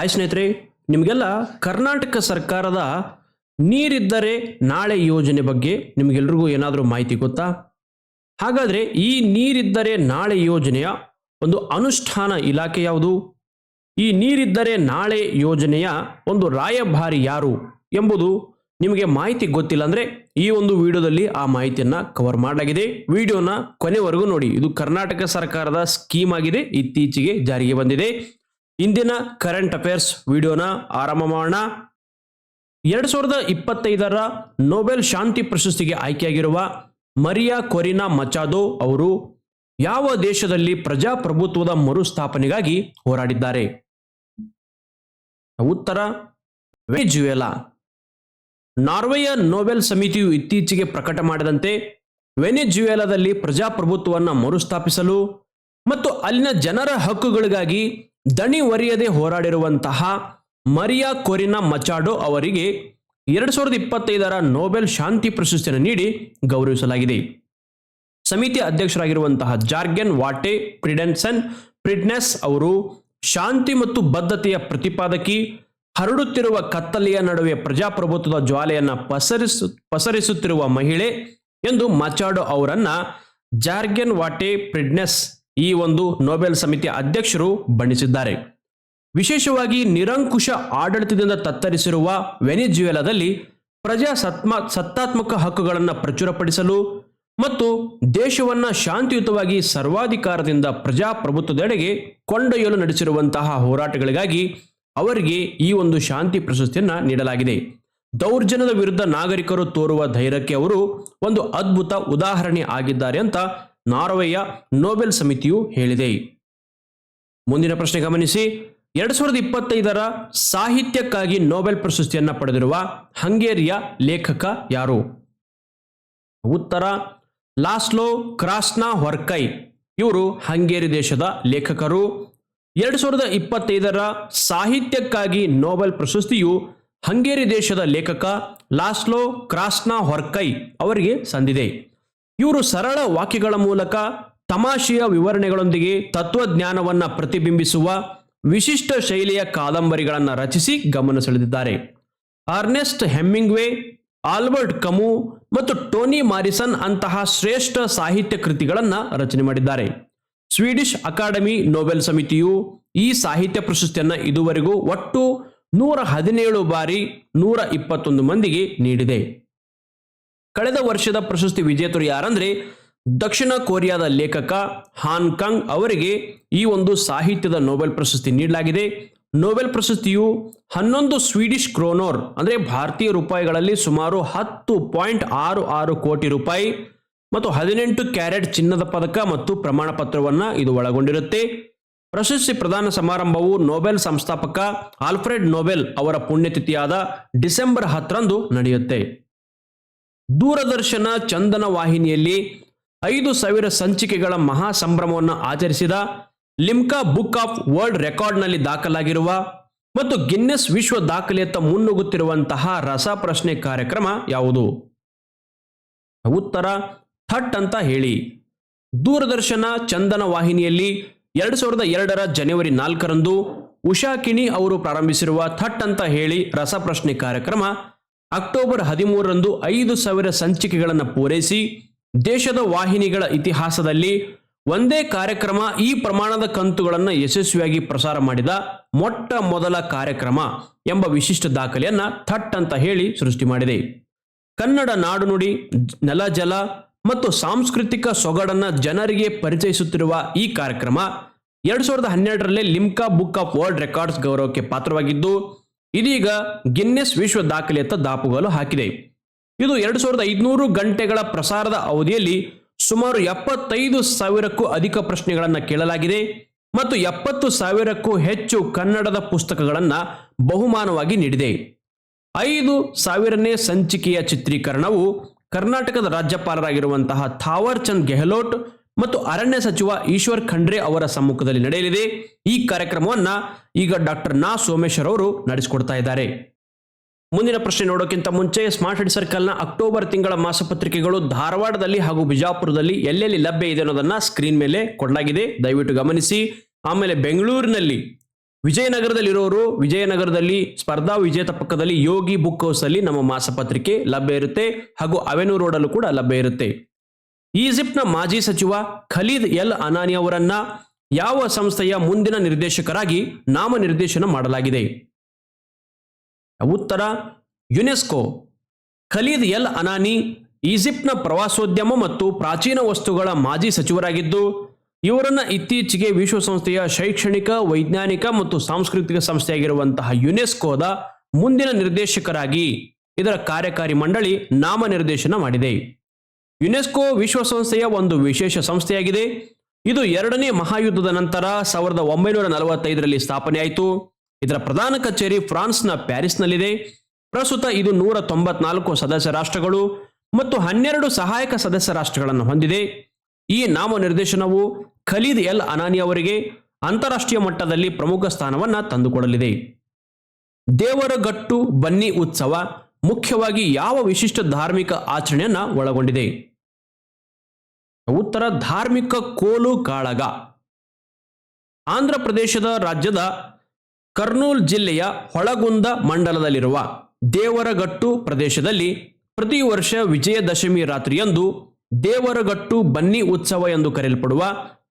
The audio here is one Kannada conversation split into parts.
ಹಾಯ್ ಸ್ನೇಹಿತರೆ, ನಿಮಗೆಲ್ಲ ಕರ್ನಾಟಕ ಸರ್ಕಾರದ ನೀರಿದ್ದರೆ ನಾಳೆ ಯೋಜನೆ ಬಗ್ಗೆ ನಿಮಗೆಲ್ರಿಗೂ ಏನಾದರೂ ಮಾಹಿತಿ ಗೊತ್ತಾ? ಹಾಗಾದರೆ ಈ ನೀರಿದ್ದರೆ ನಾಳೆ ಯೋಜನೆಯ ಒಂದು ಅನುಷ್ಠಾನ ಇಲಾಖೆ ಯಾವುದು? ಈ ನೀರಿದ್ದರೆ ನಾಳೆ ಯೋಜನೆಯ ಒಂದು ರಾಯಭಾರಿ ಯಾರು ಎಂಬುದು ನಿಮಗೆ ಮಾಹಿತಿ ಗೊತ್ತಿಲ್ಲ ಅಂದರೆ ಈ ಒಂದು ವಿಡಿಯೋದಲ್ಲಿ ಆ ಮಾಹಿತಿಯನ್ನು ಕವರ್ ಮಾಡಲಾಗಿದೆ. ವಿಡಿಯೋನ ಕೊನೆವರೆಗೂ ನೋಡಿ. ಇದು ಕರ್ನಾಟಕ ಸರ್ಕಾರದ ಸ್ಕೀಮ್ ಆಗಿದೆ. ಇತ್ತೀಚೆಗೆ ಜಾರಿಗೆ ಬಂದಿದೆ. ಇಂದಿನ ಕರೆಂಟ್ ಅಫೇರ್ಸ್ ವಿಡಿಯೋನ ಆರಂಭ ಮಾಡೋಣ. ಎರಡು ಸಾವಿರದ ಇಪ್ಪತ್ತೈದರ ನೊಬೆಲ್ ಶಾಂತಿ ಪ್ರಶಸ್ತಿಗೆ ಆಯ್ಕೆಯಾಗಿರುವ ಮರಿಯಾ ಕೊರಿನಾ ಮಚಾದೋ ಅವರು ಯಾವ ದೇಶದಲ್ಲಿ ಪ್ರಜಾಪ್ರಭುತ್ವದ ಮರುಸ್ಥಾಪನೆಗಾಗಿ ಹೋರಾಡಿದ್ದಾರೆ? ಉತ್ತರ, ವೆನಿಜುವೆಲಾ. ನಾರ್ವೆಯ ನೊಬೆಲ್ ಸಮಿತಿಯು ಇತ್ತೀಚೆಗೆ ಪ್ರಕಟ ಮಾಡಿದಂತೆ ವೆನಿಜುವೆಲಾದಲ್ಲಿ ಪ್ರಜಾಪ್ರಭುತ್ವವನ್ನು ಮರುಸ್ಥಾಪಿಸಲು ಮತ್ತು ಅಲ್ಲಿನ ಜನರ ಹಕ್ಕುಗಳಿಗಾಗಿ ದಣಿ ಒರಿಯದೆ ಹೋರಾಡಿರುವಂತಹ ಮರಿಯಾ ಕೊರಿನಾ ಮಚಾಡೋ ಅವರಿಗೆ ಎರಡು ಸಾವಿರದ ಇಪ್ಪತ್ತೈದರ ನೊಬೆಲ್ ಶಾಂತಿ ಪ್ರಶಸ್ತಿಯನ್ನು ನೀಡಿ ಗೌರವಿಸಲಾಗಿದೆ. ಸಮಿತಿ ಅಧ್ಯಕ್ಷರಾಗಿರುವಂತಹ ಜಾರ್ಗೆನ್ ವಾಟೆ, ಪ್ರಿಡೆನ್ಸನ್, ಪ್ರಿಡ್ನೆಸ್ ಅವರು ಶಾಂತಿ ಮತ್ತು ಬದ್ಧತೆಯ ಪ್ರತಿಪಾದಕಿ, ಹರಡುತ್ತಿರುವ ಕತ್ತಲೆಯ ನಡುವೆ ಪ್ರಜಾಪ್ರಭುತ್ವದ ಜ್ವಾಲೆಯನ್ನು ಪಸರಿಸು, ಪಸರಿಸುತ್ತಿರುವ ಮಹಿಳೆ ಎಂದು ಮಚಾಡೋ ಅವರನ್ನ ಜಾರ್ಗೆನ್ ವಾಟೆ, ಪ್ರಿಡ್ನೆಸ್ ಈ ಒಂದು ನೊಬೆಲ್ ಸಮಿತಿಯ ಅಧ್ಯಕ್ಷರು ಬಣ್ಣಿಸಿದ್ದಾರೆ. ವಿಶೇಷವಾಗಿ ನಿರಂಕುಶ ಆಡಳಿತದಿಂದ ತತ್ತರಿಸಿರುವ ವೆನಿಜುವೆಲಾದಲ್ಲಿ ಪ್ರಜಾ ಸತ್ಮ, ಸತ್ತಾತ್ಮಕ ಹಕ್ಕುಗಳನ್ನು ಪ್ರಚುರಪಡಿಸಲು ಮತ್ತು ದೇಶವನ್ನ ಶಾಂತಿಯುತವಾಗಿ ಸರ್ವಾಧಿಕಾರದಿಂದ ಪ್ರಜಾಪ್ರಭುತ್ವದೆಡೆಗೆ ಕೊಂಡೊಯ್ಯಲು ನಡೆಸಿರುವಂತಹ ಹೋರಾಟಗಳಿಗಾಗಿ ಅವರಿಗೆ ಈ ಒಂದು ಶಾಂತಿ ಪ್ರಶಸ್ತಿಯನ್ನ ನೀಡಲಾಗಿದೆ. ದೌರ್ಜನ್ಯದ ವಿರುದ್ಧ ನಾಗರಿಕರು ತೋರುವ ಧೈರ್ಯಕ್ಕೆ ಅವರು ಒಂದು ಅದ್ಭುತ ಉದಾಹರಣೆ ಆಗಿದ್ದಾರೆ ಅಂತ ನಾರ್ವೆಯ ನೋಬೆಲ್ ಸಮಿತಿಯು ಹೇಳಿದೆ. ಮುಂದಿನ ಪ್ರಶ್ನೆ ಗಮನಿಸಿ. ಎರಡ್ ಸಾವಿರದ ಇಪ್ಪತ್ತೈದರ ಸಾಹಿತ್ಯಕ್ಕಾಗಿ ನೊಬೆಲ್ ಪ್ರಶಸ್ತಿಯನ್ನ ಪಡೆದಿರುವ ಹಂಗೇರಿಯ ಲೇಖಕ ಯಾರು? ಉತ್ತರ, ಲಾಸ್ಲೋ ಕ್ರಾಸ್ನಾ ಹೊರ್ಕೈ. ಇವರು ಹಂಗೇರಿ ದೇಶದ ಲೇಖಕರು. ಎರಡು ಸಾವಿರದ ಇಪ್ಪತ್ತೈದರ ಸಾಹಿತ್ಯಕ್ಕಾಗಿ ನೋಬೆಲ್ ಪ್ರಶಸ್ತಿಯು ಹಂಗೇರಿ ದೇಶದ ಲೇಖಕ ಲಾಸ್ಲೋ ಕ್ರಾಸ್ನಾ ಹೊರ್ಕೈ ಅವರಿಗೆ ಸಂದಿದೆ. ಇವರು ಸರಳ ವಾಕ್ಯಗಳ ಮೂಲಕ ತಮಾಷೆಯ ವಿವರಣೆಗಳೊಂದಿಗೆ ತತ್ವಜ್ಞಾನವನ್ನು ಪ್ರತಿಬಿಂಬಿಸುವ ವಿಶಿಷ್ಟ ಶೈಲಿಯ ಕಾದಂಬರಿಗಳನ್ನು ರಚಿಸಿ ಗಮನ ಸೆಳೆದಿದ್ದಾರೆ. ಅರ್ನೆಸ್ಟ್ ಹೆಮ್ಮಿಂಗ್ವೇ ಆಲ್ಬರ್ಟ್ ಕಮು ಮತ್ತು ಟೋನಿ ಮಾರಿಸನ್ ಅಂತಹ ಶ್ರೇಷ್ಠ ಸಾಹಿತ್ಯ ಕೃತಿಗಳನ್ನು ರಚನೆ ಮಾಡಿದ್ದಾರೆ. ಸ್ವೀಡಿಷ್ ಅಕಾಡೆಮಿ ನೊಬೆಲ್ ಸಮಿತಿಯು ಈ ಸಾಹಿತ್ಯ ಪ್ರಶಸ್ತಿಯನ್ನು ಇದುವರೆಗೂ ಒಟ್ಟು ನೂರ ಹದಿನೇಳು ಬಾರಿ ನೂರ ಇಪ್ಪತ್ತೊಂದು ಮಂದಿಗೆ ನೀಡಿದೆ. ಕಳೆದ ವರ್ಷದ ಪ್ರಶಸ್ತಿ ವಿಜೇತರು ಯಾರಂದ್ರೆ ದಕ್ಷಿಣ ಕೊರಿಯಾದ ಲೇಖಕ ಹಾನ್ ಕಂಗ್ ಅವರಿಗೆ ಈ ಒಂದು ಸಾಹಿತ್ಯದ ನೊಬೆಲ್ ಪ್ರಶಸ್ತಿ ನೀಡಲಾಗಿದೆ. ನೊಬೆಲ್ ಪ್ರಶಸ್ತಿಯು ಹನ್ನೊಂದು ಸ್ವೀಡಿಷ್ ಕ್ರೋನೋರ್ ಅಂದರೆ ಭಾರತೀಯ ರೂಪಾಯಿಗಳಲ್ಲಿ ಸುಮಾರು ಹತ್ತು ಪಾಯಿಂಟ್ ಆರು ಆರು ಕೋಟಿ ರೂಪಾಯಿ ಮತ್ತು ಹದಿನೆಂಟು ಕ್ಯಾರೆಟ್ ಚಿನ್ನದ ಪದಕ ಮತ್ತು ಪ್ರಮಾಣ ಪತ್ರವನ್ನು ಇದು ಒಳಗೊಂಡಿರುತ್ತೆ. ಪ್ರಶಸ್ತಿ ಪ್ರದಾನ ಸಮಾರಂಭವು ನೊಬೆಲ್ ಸಂಸ್ಥಾಪಕ ಆಲ್ಫ್ರೆಡ್ ನೊಬೆಲ್ ಅವರ ಪುಣ್ಯತಿಥಿಯಾದ ಡಿಸೆಂಬರ್ ಹತ್ತರಂದು ನಡೆಯುತ್ತೆ. ದೂರದರ್ಶನ ಚಂದನ ವಾಹಿನಿಯಲ್ಲಿ ಐದು ಸಾವಿರ ಸಂಚಿಕೆಗಳ ಮಹಾ ಸಂಭ್ರಮವನ್ನು ಆಚರಿಸಿದ ಲಿಮ್ಕಾ ಬುಕ್ ಆಫ್ ವರ್ಲ್ಡ್ ರೆಕಾರ್ಡ್ನಲ್ಲಿ ದಾಖಲಾಗಿರುವ ಮತ್ತು ಗಿನ್ನೆಸ್ ವಿಶ್ವ ದಾಖಲೆಯತ್ತ ಮುನ್ನುಗ್ಗುತ್ತಿರುವಂತಹ ರಸಪ್ರಶ್ನೆ ಕಾರ್ಯಕ್ರಮ ಯಾವುದು? ಉತ್ತರ, ಥಟ್ ಅಂತ ಹೇಳಿ. ದೂರದರ್ಶನ ಚಂದನ ವಾಹಿನಿಯಲ್ಲಿ ಎರಡು ಸಾವಿರದ ಎರಡರ ಜನವರಿ ನಾಲ್ಕರಂದು ಉಷಾ ಕಿಣಿ ಅವರು ಪ್ರಾರಂಭಿಸಿರುವ ಥಟ್ ಅಂತ ಹೇಳಿ ರಸಪ್ರಶ್ನೆ ಕಾರ್ಯಕ್ರಮ ಅಕ್ಟೋಬರ್ ಹದಿಮೂರರಂದು ಐದು ಸಾವಿರ ಸಂಚಿಕೆಗಳನ್ನು ಪೂರೈಸಿ ದೇಶದ ವಾಹಿನಿಗಳ ಇತಿಹಾಸದಲ್ಲಿ ಒಂದೇ ಕಾರ್ಯಕ್ರಮ ಈ ಪ್ರಮಾಣದ ಕಂತುಗಳನ್ನು ಯಶಸ್ವಿಯಾಗಿ ಪ್ರಸಾರ ಮಾಡಿದ ಮೊಟ್ಟ ಮೊದಲ ಕಾರ್ಯಕ್ರಮ ಎಂಬ ವಿಶಿಷ್ಟ ದಾಖಲೆಯನ್ನು ಥಟ್ ಅಂತ ಹೇಳಿ ಸೃಷ್ಟಿ ಮಾಡಿದೆ. ಕನ್ನಡ ನಾಡುನುಡಿ ನೆಲ ಜಲ ಮತ್ತು ಸಾಂಸ್ಕೃತಿಕ ಸೊಗಡನ್ನು ಜನರಿಗೆ ಪರಿಚಯಿಸುತ್ತಿರುವ ಈ ಕಾರ್ಯಕ್ರಮ ಎರಡು ಸಾವಿರದ ಹನ್ನೆರಡರಲ್ಲೇ Limca book of world records ಗೌರವಕ್ಕೆ ಪಾತ್ರವಾಗಿದ್ದು ಇದೀಗ ಗಿನ್ನೆಸ್ ವಿಶ್ವ ದಾಖಲೆಯತ್ತ ದಾಪುಗಾಲು ಹಾಕಿದೆ. ಇದು ಎರಡು ಸಾವಿರದ ಐದುನೂರು ಗಂಟೆಗಳ ಪ್ರಸಾರದ ಅವಧಿಯಲ್ಲಿ ಸುಮಾರು ಎಪ್ಪತ್ತೈದು ಸಾವಿರಕ್ಕೂ ಅಧಿಕ ಪ್ರಶ್ನೆಗಳನ್ನು ಕೇಳಲಾಗಿದೆ ಮತ್ತು ಎಪ್ಪತ್ತು ಸಾವಿರಕ್ಕೂ ಹೆಚ್ಚು ಕನ್ನಡದ ಪುಸ್ತಕಗಳನ್ನು ಬಹುಮಾನವಾಗಿ ನೀಡಿದೆ. ಐದು ಸಾವಿರನೇ ಸಂಚಿಕೆಯ ಚಿತ್ರೀಕರಣವು ಕರ್ನಾಟಕದ ರಾಜ್ಯಪಾಲರಾಗಿರುವಂತಹ ಥಾವರ್ ಚಂದ್ ಗೆಹ್ಲೋಟ್ ಮತ್ತು ಅರಣ್ಯ ಸಚಿವ ಈಶ್ವರ್ ಖಂಡ್ರೆ ಅವರ ಸಮ್ಮುಖದಲ್ಲಿ ನಡೆಯಲಿದೆ. ಈ ಕಾರ್ಯಕ್ರಮವನ್ನ ಈಗ ಡಾಕ್ಟರ್ ನಾ ಸೋಮೇಶ್ವರ್ ಅವರು ನಡೆಸಿಕೊಡ್ತಾ ಇದ್ದಾರೆ. ಮುಂದಿನ ಪ್ರಶ್ನೆ ನೋಡೋಕ್ಕಿಂತ ಮುಂಚೆ ಸ್ಮಾರ್ಟ್ ಹೆಡ್ ಸರ್ಕಲ್ನ ಅಕ್ಟೋಬರ್ ತಿಂಗಳ ಮಾಸಪತ್ರಿಕೆಗಳು ಧಾರವಾಡದಲ್ಲಿ ಹಾಗೂ ಬಿಜಾಪುರದಲ್ಲಿ ಎಲ್ಲೆಲ್ಲಿ ಲಭ್ಯ ಇದೆ ಅನ್ನೋದನ್ನ ಸ್ಕ್ರೀನ್ ಮೇಲೆ ಕೊಡಲಾಗಿದೆ. ದಯವಿಟ್ಟು ಗಮನಿಸಿ. ಆಮೇಲೆ ಬೆಂಗಳೂರಿನಲ್ಲಿ ವಿಜಯನಗರದಲ್ಲಿರೋರು, ವಿಜಯನಗರದಲ್ಲಿ ಸ್ಪರ್ಧಾ ವಿಜೇತ ಪಕ್ಕದಲ್ಲಿ ಯೋಗಿ ಬುಕ್ ಹೌಸ್ ಅಲ್ಲಿ ನಮ್ಮ ಮಾಸಪತ್ರಿಕೆ ಲಭ್ಯ ಇರುತ್ತೆ ಹಾಗೂ ಅವೆನೂರ್ ರೋಡಲ್ಲೂ ಕೂಡ ಲಭ್ಯ ಇರುತ್ತೆ. ಈಜಿಪ್ಟ್ನ ಮಾಜಿ ಸಚಿವ ಖಲೀದ್ ಎಲ್ ಅನಾನಿ ಅವರನ್ನ ಯಾವ ಸಂಸ್ಥೆಯ ಮುಂದಿನ ನಿರ್ದೇಶಕರಾಗಿ ನಾಮನಿರ್ದೇಶನ ಮಾಡಲಾಗಿದೆ? ಉತ್ತರ, ಯುನೆಸ್ಕೋ. ಖಲೀದ್ ಎಲ್ ಅನಾನಿ ಈಜಿಪ್ಟ್ನ ಪ್ರವಾಸೋದ್ಯಮ ಮತ್ತು ಪ್ರಾಚೀನ ವಸ್ತುಗಳ ಮಾಜಿ ಸಚಿವರಾಗಿದ್ದು, ಇವರನ್ನ ಇತ್ತೀಚೆಗೆ ವಿಶ್ವಸಂಸ್ಥೆಯ ಶೈಕ್ಷಣಿಕ, ವೈಜ್ಞಾನಿಕ ಮತ್ತು ಸಾಂಸ್ಕೃತಿಕ ಸಂಸ್ಥೆಯಾಗಿರುವಂತಹ ಯುನೆಸ್ಕೋದ ಮುಂದಿನ ನಿರ್ದೇಶಕರಾಗಿ ಇದರ ಕಾರ್ಯಕಾರಿ ಮಂಡಳಿ ನಾಮನಿರ್ದೇಶನ ಮಾಡಿದೆ. ಯುನೆಸ್ಕೋ ವಿಶ್ವಸಂಸ್ಥೆಯ ಒಂದು ವಿಶೇಷ ಸಂಸ್ಥೆಯಾಗಿದೆ. ಇದು ಎರಡನೇ ಮಹಾಯುದ್ಧದ ನಂತರ ಸಾವಿರದ ಒಂಬೈನೂರ ನಲವತ್ತೈದರಲ್ಲಿ ಸ್ಥಾಪನೆಯಾಯಿತು. ಇದರ ಪ್ರಧಾನ ಕಚೇರಿ ಫ್ರಾನ್ಸ್ನ ಪ್ಯಾರಿಸ್ನಲ್ಲಿದೆ. ಪ್ರಸ್ತುತ ಇದು ನೂರ ತೊಂಬತ್ನಾಲ್ಕು ಸದಸ್ಯ ರಾಷ್ಟ್ರಗಳು ಮತ್ತು ಹನ್ನೆರಡು ಸಹಾಯಕ ಸದಸ್ಯ ರಾಷ್ಟ್ರಗಳನ್ನು ಹೊಂದಿದೆ. ಈ ನಾಮನಿರ್ದೇಶನವು ಖಲೀದ್ ಎಲ್ ಅನಾನಿ ಅವರಿಗೆ ಅಂತಾರಾಷ್ಟ್ರೀಯ ಮಟ್ಟದಲ್ಲಿ ಪ್ರಮುಖ ಸ್ಥಾನವನ್ನು ತಂದುಕೊಡಲಿದೆ. ದೇವರಗಟ್ಟು ಬನ್ನಿ ಉತ್ಸವ ಮುಖ್ಯವಾಗಿ ಯಾವ ವಿಶಿಷ್ಟ ಧಾರ್ಮಿಕ ಆಚರಣೆಯನ್ನು ಒಳಗೊಂಡಿದೆ. ಉತ್ತರ ಧಾರ್ಮಿಕ ಕೋಲು ಕಾಳಗ. ಆಂಧ್ರ ಪ್ರದೇಶದ ರಾಜ್ಯದ ಕರ್ನೂಲ್ ಜಿಲ್ಲೆಯ ಹೊಳಗುಂದ ಮಂಡಲದಲ್ಲಿರುವ ದೇವರಗಟ್ಟು ಪ್ರದೇಶದಲ್ಲಿ ಪ್ರತಿ ವರ್ಷ ವಿಜಯದಶಮಿ ರಾತ್ರಿಯಂದು ದೇವರಗಟ್ಟು ಬನ್ನಿ ಉತ್ಸವ ಎಂದು ಕರೆಯಲ್ಪಡುವ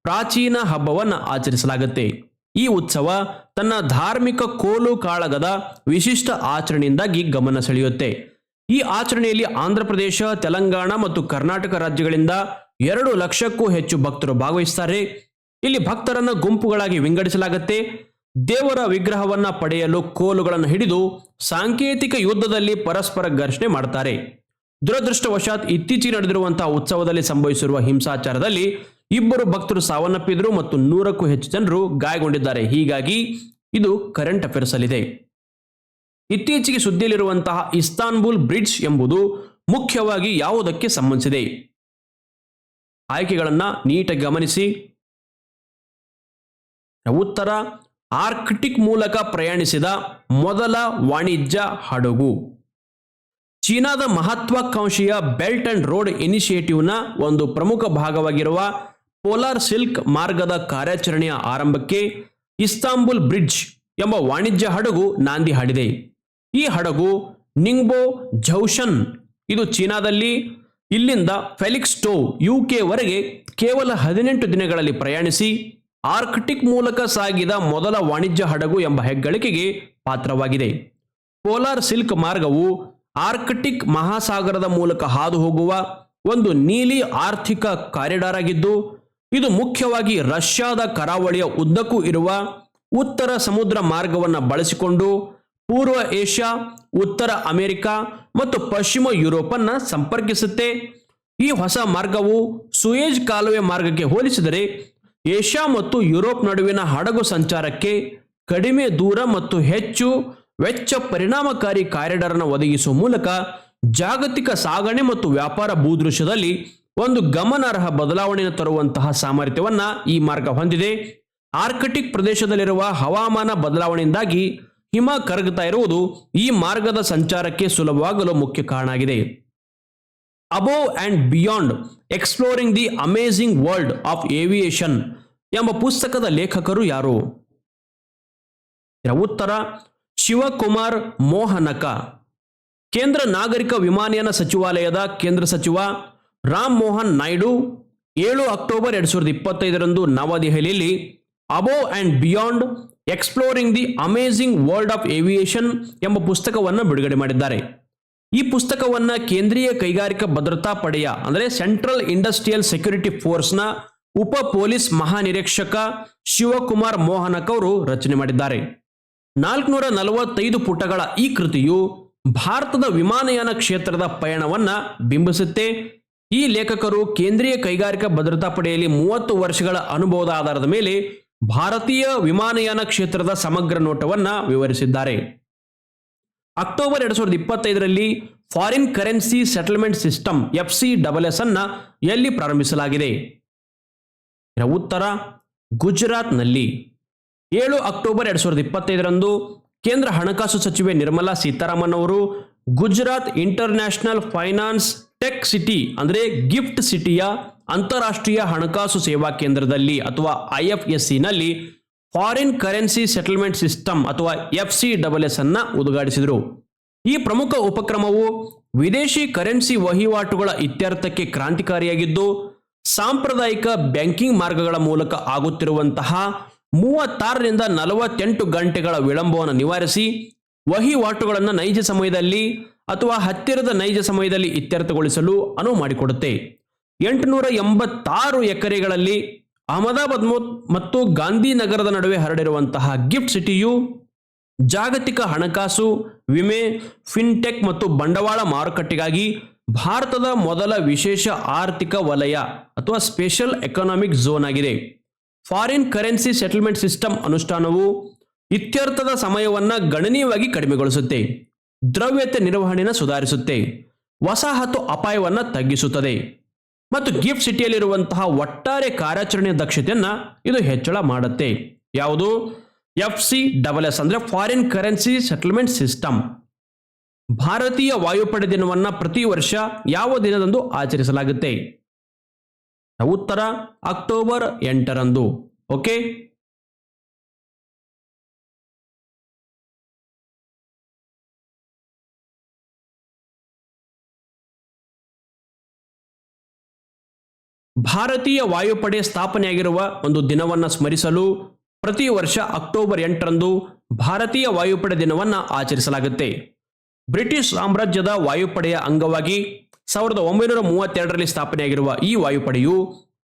ಪ್ರಾಚೀನ ಹಬ್ಬವನ್ನು ಆಚರಿಸಲಾಗುತ್ತೆ. ಈ ಉತ್ಸವ ತನ್ನ ಧಾರ್ಮಿಕ ಕೋಲು ಕಾಳಗದ ವಿಶಿಷ್ಟ ಆಚರಣೆಯಿಂದಾಗಿ ಗಮನ ಸೆಳೆಯುತ್ತೆ. ಈ ಆಚರಣೆಯಲ್ಲಿ ಆಂಧ್ರ ಪ್ರದೇಶ, ತೆಲಂಗಾಣ ಮತ್ತು ಕರ್ನಾಟಕ ರಾಜ್ಯಗಳಿಂದ ಎರಡು ಲಕ್ಷಕ್ಕೂ ಹೆಚ್ಚು ಭಕ್ತರು ಭಾಗವಹಿಸುತ್ತಾರೆ. ಇಲ್ಲಿ ಭಕ್ತರನ್ನು ಗುಂಪುಗಳಾಗಿ ವಿಂಗಡಿಸಲಾಗುತ್ತೆ. ದೇವರ ವಿಗ್ರಹವನ್ನ ಪಡೆಯಲು ಕೋಲುಗಳನ್ನು ಹಿಡಿದು ಸಾಂಕೇತಿಕ ಯುದ್ಧದಲ್ಲಿ ಪರಸ್ಪರ ಘರ್ಷಣೆ ಮಾಡ್ತಾರೆ. ದುರದೃಷ್ಟವಶಾತ್ ಇತ್ತೀಚೆಗೆ ನಡೆದಿರುವಂತಹ ಉತ್ಸವದಲ್ಲಿ ಸಂಭವಿಸಿರುವ ಹಿಂಸಾಚಾರದಲ್ಲಿ ಇಬ್ಬರು ಭಕ್ತರು ಸಾವನ್ನಪ್ಪಿದ್ರು ಮತ್ತು ನೂರಕ್ಕೂ ಹೆಚ್ಚು ಜನರು ಗಾಯಗೊಂಡಿದ್ದಾರೆ. ಹೀಗಾಗಿ ಇದು ಕರೆಂಟ್ ಅಫೇರ್ಸ್ ಅಲ್ಲಿದೆ ಇತ್ತೀಚೆಗೆ ಸುದ್ದಿಯಲ್ಲಿರುವಂತಹ ಇಸ್ತಾನ್ಬುಲ್ ಬ್ರಿಡ್ಜ್ ಎಂಬುದು ಮುಖ್ಯವಾಗಿ ಯಾವುದಕ್ಕೆ ಸಂಬಂಧಿಸಿದೆ? ಆಯ್ಕೆಗಳನ್ನ ನೀಟಾಗಿ ಗಮನಿಸಿ. ಉತ್ತರ, ಆರ್ಕ್ಟಿಕ್ ಮೂಲಕ ಪ್ರಯಾಣಿಸಿದ ಮೊದಲ ವಾಣಿಜ್ಯ ಹಡಗು. ಚೀನಾದ ಮಹತ್ವಾಕಾಂಕ್ಷೆಯ ಬೆಲ್ಟ್ ಅಂಡ್ ರೋಡ್ ಇನಿಷಿಯೇಟಿವ್ನ ಒಂದು ಪ್ರಮುಖ ಭಾಗವಾಗಿರುವ ಪೋಲಾರ್ ಸಿಲ್ಕ್ ಮಾರ್ಗದ ಕಾರ್ಯಾಚರಣೆಯ ಆರಂಭಕ್ಕೆ ಇಸ್ತಾಂಬುಲ್ ಬ್ರಿಡ್ಜ್ ಎಂಬ ವಾಣಿಜ್ಯ ಹಡಗು ನಾಂದಿ ಹಾಡಿದೆ. ಈ ಹಡಗು ನಿಂಗ್ಬೋ ಜೌಷನ್ ಇದು ಚೀನಾದಲ್ಲಿ ಇಲ್ಲಿಂದ ಫೆಲಿಕ್ಸ್ ಯು ಕೆವರೆಗೆ ಕೇವಲ ಹದಿನೆಂಟು ದಿನಗಳಲ್ಲಿ ಪ್ರಯಾಣಿಸಿ ಆರ್ಕ್ಟಿಕ್ ಮೂಲಕ ಸಾಗಿದ ಮೊದಲ ವಾಣಿಜ್ಯ ಹಡಗು ಎಂಬ ಹೆಗ್ಗಳಿಕೆಗೆ ಪಾತ್ರವಾಗಿದೆ. ಪೋಲಾರ್ ಸಿಲ್ಕ್ ಮಾರ್ಗವು ಆರ್ಕ್ಟಿಕ್ ಮಹಾಸಾಗರದ ಮೂಲಕ ಹಾದು ಹೋಗುವ ಒಂದು ನೀಲಿ ಆರ್ಥಿಕ ಕಾರಿಡಾರ್ ಆಗಿದ್ದು, ಇದು ಮುಖ್ಯವಾಗಿ ರಷ್ಯಾದ ಕರಾವಳಿಯ ಉದ್ದಕ್ಕೂ ಇರುವ ಉತ್ತರ ಸಮುದ್ರ ಮಾರ್ಗವನ್ನು ಬಳಸಿಕೊಂಡು ಪೂರ್ವ ಏಷ್ಯಾ, ಉತ್ತರ ಅಮೆರಿಕ ಮತ್ತು ಪಶ್ಚಿಮ ಯುರೋಪನ್ನು ಸಂಪರ್ಕಿಸುತ್ತೆ. ಈ ಹೊಸ ಮಾರ್ಗವು ಸುಯೇಜ್ ಕಾಲುವೆ ಮಾರ್ಗಕ್ಕೆ ಹೋಲಿಸಿದರೆ ಏಷ್ಯಾ ಮತ್ತು ಯುರೋಪ್ ನಡುವಿನ ಹಡಗು ಸಂಚಾರಕ್ಕೆ ಕಡಿಮೆ ದೂರ ಮತ್ತು ಹೆಚ್ಚು ವೆಚ್ಚ ಪರಿಣಾಮಕಾರಿ ಕಾರಿಡಾರ್ನ ಒದಗಿಸುವ ಮೂಲಕ ಜಾಗತಿಕ ಸಾಗಣೆ ಮತ್ತು ವ್ಯಾಪಾರ ಭೂದೃಶ್ಯದಲ್ಲಿ ಒಂದು ಗಮನಾರ್ಹ ಬದಲಾವಣೆಯನ್ನು ತರುವಂತಹ ಸಾಮರ್ಥ್ಯವನ್ನ ಈ ಮಾರ್ಗ ಹೊಂದಿದೆ. ಆರ್ಕಟಿಕ್ ಪ್ರದೇಶದಲ್ಲಿರುವ ಹವಾಮಾನ ಬದಲಾವಣೆಯಿಂದಾಗಿ ಹಿಮ ಕರಗುತ್ತಾ ಇರುವುದು ಈ ಮಾರ್ಗದ ಸಂಚಾರಕ್ಕೆ ಸುಲಭವಾಗಲು ಮುಖ್ಯ ಕಾರಣ ಆಗಿದೆ above and beyond exploring the amazing world of aviation ಎಂಬ ಪುಸ್ತಕದ ಲೇಖಕರು ಯಾರು? ಉತ್ತರ, ಶಿವಕುಮಾರ್ ಮೋಹನಕ. ಕೇಂದ್ರ ನಾಗರಿಕ ವಿಮಾನಯಾನ ಸಚಿವಾಲಯದ ಕೇಂದ್ರ ಸಚಿವ ರಾಮ್ ಮೋಹನ್ ನಾಯ್ಡು ಏಳು ಅಕ್ಟೋಬರ್ ಎರಡು ಸಾವಿರದ ಇಪ್ಪತ್ತೈದರಂದು ನವದೆಹಲಿಯಲ್ಲಿ above and beyond exploring the amazing world of aviation ಎಂಬ ಪುಸ್ತಕವನ್ನು ಬಿಡುಗಡೆ ಮಾಡಿದ್ದಾರೆ. ಈ ಪುಸ್ತಕವನ್ನು ಕೇಂದ್ರೀಯ ಕೈಗಾರಿಕಾ ಭದ್ರತಾ ಪಡೆಯ, ಅಂದರೆ ಸೆಂಟ್ರಲ್ ಇಂಡಸ್ಟ್ರಿಯಲ್ ಸೆಕ್ಯೂರಿಟಿ ಫೋರ್ಸ್ನ ಉಪ ಪೊಲೀಸ್ ಮಹಾನಿರೀಕ್ಷಕ ಶಿವಕುಮಾರ್ ಮೋಹನಕ್ ಅವರು ರಚನೆ ಮಾಡಿದ್ದಾರೆ. ನಾಲ್ಕುನೂರ ನಲವತ್ತೈದು ಪುಟಗಳ ಈ ಕೃತಿಯು ಭಾರತದ ವಿಮಾನಯಾನ ಕ್ಷೇತ್ರದ ಪಯಣವನ್ನ ಬಿಂಬಿಸುತ್ತೆ. ಈ ಲೇಖಕರು ಕೇಂದ್ರೀಯ ಕೈಗಾರಿಕಾ ಭದ್ರತಾ ಪಡೆಯಲ್ಲಿ ಮೂವತ್ತು ವರ್ಷಗಳ ಅನುಭವದ ಆಧಾರದ ಮೇಲೆ ಭಾರತೀಯ ವಿಮಾನಯಾನ ಕ್ಷೇತ್ರದ ಸಮಗ್ರ ನೋಟವನ್ನು ವಿವರಿಸಿದ್ದಾರೆ. ಅಕ್ಟೋಬರ್ ಎರಡ್ ಸಾವಿರದ ಇಪ್ಪತ್ತೈದರಲ್ಲಿ foreign currency settlement system F C double S ಅನ್ನ ಎಲ್ಲಿ ಪ್ರಾರಂಭಿಸಲಾಗಿದೆ? ಉತ್ತರ ಗುಜರಾತ್ನಲ್ಲಿ. ಏಳು ಅಕ್ಟೋಬರ್ ಎರಡ್ ಸಾವಿರದ ಇಪ್ಪತ್ತೈದರಂದು ಕೇಂದ್ರ ಹಣಕಾಸು ಸಚಿವೆ ನಿರ್ಮಲಾ ಸೀತಾರಾಮನ್ ಅವರು Gujarat international finance tech city ಅಂದರೆ ಗಿಫ್ಟ್ ಸಿಟಿಯ ಅಂತಾರಾಷ್ಟ್ರೀಯ ಹಣಕಾಸು ಸೇವಾ ಕೇಂದ್ರದಲ್ಲಿ ಅಥವಾ ಐ ಎಫ್ ಎಸ್ ಸಿನಲ್ಲಿ ಫಾರಿನ್ ಕರೆನ್ಸಿ ಸೆಟಲ್ಮೆಂಟ್ ಸಿಸ್ಟಮ್ ಅಥವಾ ಎಫ್ ಸಿ ಡಬಲ್ ಎಸ್ ಅನ್ನ ಉದ್ಘಾಟಿಸಿದರು. ಈ ಪ್ರಮುಖ ಉಪಕ್ರಮವು ವಿದೇಶಿ ಕರೆನ್ಸಿ ವಹಿವಾಟುಗಳ ಇತ್ಯರ್ಥಕ್ಕೆ ಕ್ರಾಂತಿಕಾರಿಯಾಗಿದ್ದು, ಸಾಂಪ್ರದಾಯಿಕ ಬ್ಯಾಂಕಿಂಗ್ ಮಾರ್ಗಗಳ ಮೂಲಕ ಆಗುತ್ತಿರುವಂತಹ ಮೂವತ್ತಾರರಿಂದ ನಲವತ್ತೆಂಟು ಗಂಟೆಗಳ ವಿಳಂಬವನ್ನು ನಿವಾರಿಸಿ ವಹಿವಾಟುಗಳನ್ನು ನೈಜ ಸಮಯದಲ್ಲಿ ಅಥವಾ ಹತ್ತಿರದ ನೈಜ ಸಮಯದಲ್ಲಿ ಇತ್ಯರ್ಥಗೊಳಿಸಲು ಅನುವು ಮಾಡಿಕೊಡುತ್ತೆ. ಎಂಟುನೂರ ಎಂಬತ್ತಾರು ಎಕರೆಗಳಲ್ಲಿ ಅಹಮದಾಬಾದ್ ಮತ್ತು ಗಾಂಧಿನಗರದ ನಡುವೆ ಹರಡಿರುವಂತಹ ಗಿಫ್ಟ್ ಸಿಟಿಯು ಜಾಗತಿಕ ಹಣಕಾಸು, ವಿಮೆ, ಫಿನ್ಟೆಕ್ ಮತ್ತು ಬಂಡವಾಳ ಮಾರುಕಟ್ಟೆಗಾಗಿ ಭಾರತದ ಮೊದಲ ವಿಶೇಷ ಆರ್ಥಿಕ ವಲಯ ಅಥವಾ ಸ್ಪೆಷಲ್ ಎಕನಾಮಿಕ್ ಝೋನ್ ಆಗಿದೆ. ಫಾರಿನ್ ಕರೆನ್ಸಿ ಸೆಟಲ್ಮೆಂಟ್ ಸಿಸ್ಟಮ್ ಅನುಷ್ಠಾನವು ಇತ್ಯರ್ಥದ ಸಮಯವನ್ನು ಗಣನೀಯವಾಗಿ ಕಡಿಮೆಗೊಳಿಸುತ್ತೆ. ದ್ರವ್ಯತೆ ನಿರ್ವಹಣೆಯನ್ನು ಸುಧಾರಿಸುತ್ತೆ. ವಸಾಹತು ಅಪಾಯವನ್ನು ತಗ್ಗಿಸುತ್ತದೆ. ಮತ್ತು ಗಿಫ್ಟ್ ಸಿಟಿಯಲ್ಲಿರುವಂತಹ ಒಟ್ಟಾರೆ ಕಾರ್ಯಾಚರಣೆಯ ದಕ್ಷತೆಯನ್ನು ಇದು ಹೆಚ್ಚಳ ಮಾಡುತ್ತೆ. ಯಾವುದು? ಎಫ್ ಸಿ ಡಬಲ್ ಎಸ್ ಅಂದರೆ ಫಾರಿನ್ ಕರೆನ್ಸಿ ಸೆಟಲ್ಮೆಂಟ್ ಸಿಸ್ಟಮ್ ಭಾರತೀಯ ವಾಯುಪಡೆ ದಿನವನ್ನು ಪ್ರತಿ ವರ್ಷ ಯಾವ ದಿನದಂದು ಆಚರಿಸಲಾಗುತ್ತೆ? ಉತ್ತರ ಅಕ್ಟೋಬರ್ ಎಂಟರಂದು, ಓಕೆ? ಭಾರತೀಯ ವಾಯುಪಡೆ ಸ್ಥಾಪನೆಯಾಗಿರುವ ಒಂದು ದಿನವನ್ನು ಸ್ಮರಿಸಲು ಪ್ರತಿ ವರ್ಷ ಅಕ್ಟೋಬರ್ ಎಂಟರಂದು ಭಾರತೀಯ ವಾಯುಪಡೆ ದಿನವನ್ನು ಆಚರಿಸಲಾಗುತ್ತೆ. ಬ್ರಿಟಿಷ್ ಸಾಮ್ರಾಜ್ಯದ ವಾಯುಪಡೆಯ ಅಂಗವಾಗಿ ಸಾವಿರದ ಒಂಬೈನೂರ ಮೂವತ್ತೆರಡರಲ್ಲಿ ಸ್ಥಾಪನೆಯಾಗಿರುವ ಈ ವಾಯುಪಡೆಯು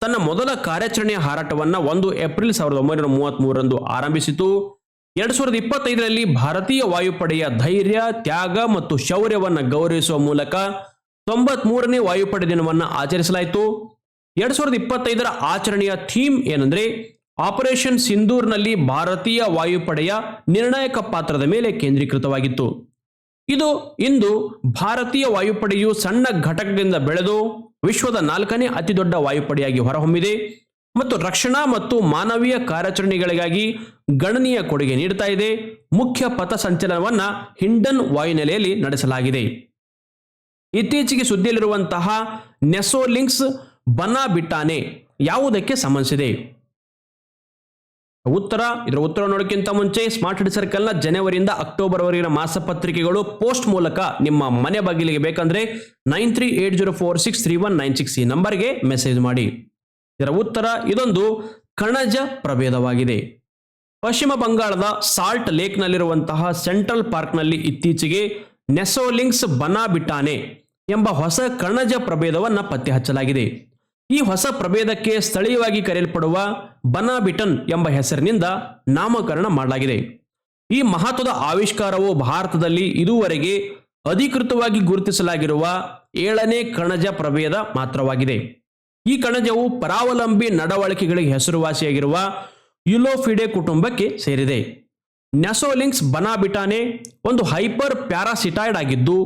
ತನ್ನ ಮೊದಲ ಕಾರ್ಯಾಚರಣೆಯ ಹಾರಾಟವನ್ನು ಒಂದು ಏಪ್ರಿಲ್ ಸಾವಿರದ ಒಂಬೈನೂರ ಮೂವತ್ತ್ಮೂರರಂದು ಆರಂಭಿಸಿತು. ಎರಡು ಸಾವಿರದ ಇಪ್ಪತ್ತೈದರಲ್ಲಿ ಭಾರತೀಯ ವಾಯುಪಡೆಯ ಧೈರ್ಯ, ತ್ಯಾಗ ಮತ್ತು ಶೌರ್ಯವನ್ನು ಗೌರವಿಸುವ ಮೂಲಕ ತೊಂಬತ್ಮೂರನೇ ವಾಯುಪಡೆ ದಿನವನ್ನು ಆಚರಿಸಲಾಯಿತು. ಎರಡ್ ಸಾವಿರದ ಇಪ್ಪತ್ತೈದರ ಆಚರಣೆಯ ಥೀಮ್ ಏನಂದ್ರೆ ಆಪರೇಷನ್ ಸಿಂಧೂರ್ನಲ್ಲಿ ಭಾರತೀಯ ವಾಯುಪಡೆಯ ನಿರ್ಣಾಯಕ ಪಾತ್ರದ ಮೇಲೆ ಕೇಂದ್ರೀಕೃತವಾಗಿತ್ತು. ಇದು ಇಂದು ಭಾರತೀಯ ವಾಯುಪಡೆಯು ಸಣ್ಣ ಘಟಕದಿಂದ ಬೆಳೆದು ವಿಶ್ವದ ನಾಲ್ಕನೇ ಅತಿದೊಡ್ಡ ವಾಯುಪಡೆಯಾಗಿ ಹೊರಹೊಮ್ಮಿದೆ ಮತ್ತು ರಕ್ಷಣಾ ಮತ್ತು ಮಾನವೀಯ ಕಾರ್ಯಾಚರಣೆಗಳಿಗಾಗಿ ಗಣನೀಯ ಕೊಡುಗೆ ನೀಡುತ್ತಾ ಇದೆ. ಮುಖ್ಯ ಪಥ ಸಂಚಲನವನ್ನ ಹಿಂಡನ್ ವಾಯುನೆಲೆಯಲ್ಲಿ ನಡೆಸಲಾಗಿದೆ. ಇತ್ತೀಚೆಗೆ ಸುದ್ದಿಯಲ್ಲಿರುವಂತಹ ನೆಸೋಲಿಂಕ್ಸ್ ಬನಾ ಬಿಟ್ಟಾನೆ ಯಾವುದಕ್ಕೆ ಸಂಬಂಧಿಸಿದೆ? ಉತ್ತರ, ಇದರ ಉತ್ತರ ನೋಡೋಕ್ಕಿಂತ ಮುಂಚೆ ಸ್ಮಾರ್ಟ್ ಸಿಟಿ ಸರ್ಕಲ್ನ ಜನವರಿಯಿಂದ ಅಕ್ಟೋಬರ್ ವರೆಗಿನ ಮಾಸಪತ್ರಿಕೆಗಳು ಪೋಸ್ಟ್ ಮೂಲಕ ನಿಮ್ಮ ಮನೆ ಬಾಗಿಲಿಗೆ ಬೇಕಂದ್ರೆ nine three eight zero four six three one nine six ಈ ನಂಬರ್ಗೆ ಮೆಸೇಜ್ ಮಾಡಿ. ಇದರ ಉತ್ತರ, ಇದೊಂದು ಕಣಜ ಪ್ರಭೇದವಾಗಿದೆ. ಪಶ್ಚಿಮ ಬಂಗಾಳದ ಸಾಲ್ಟ್ ಲೇಕ್ನಲ್ಲಿರುವಂತಹ ಸೆಂಟ್ರಲ್ ಪಾರ್ಕ್ನಲ್ಲಿ ಇತ್ತೀಚೆಗೆ ನೆಸೋಲಿಂಕ್ಸ್ ಬನಾ ಬಿಟ್ಟಾನೆ ಎಂಬ ಹೊಸ ಕಣಜ ಪ್ರಭೇದವನ್ನು ಪತ್ತೆ ಹಚ್ಚಲಾಗಿದೆ ಈ ಹೊಸ ಪ್ರಭೇದಕ್ಕೆ ಸ್ಥಳೀಯವಾಗಿ ಕರೆಯಲ್ಪಡುವ ಬನಾಬಿಟನ್ ಎಂಬ ಹೆಸರಿನಿಂದ ನಾಮಕರಣ ಮಾಡಲಾಗಿದೆ. ಈ ಮಹತ್ವದ ಆವಿಷ್ಕಾರವು ಭಾರತದಲ್ಲಿ ಇದುವರೆಗೆ ಅಧಿಕೃತವಾಗಿ ಗುರುತಿಸಲಾಗಿರುವ ಏಳನೇ ಕಣಜ ಪ್ರಭೇದ ಮಾತ್ರವಾಗಿದೆ. ಈ ಕಣಜವು ಪರಾವಲಂಬಿ ನಡವಳಿಕೆಗಳಿಗೆ ಹೆಸರುವಾಸಿಯಾಗಿರುವ ಯುಲೋಫಿಡೆ ಕುಟುಂಬಕ್ಕೆ ಸೇರಿದೆ. ನ್ಯಾಸೋಲಿಂಕ್ಸ್ ಬನಾಬಿಟಾನೆ ಒಂದು ಹೈಪರ್ ಪ್ಯಾರಾಸಿಟಾಯ್ಡ್ ಆಗಿದ್ದು,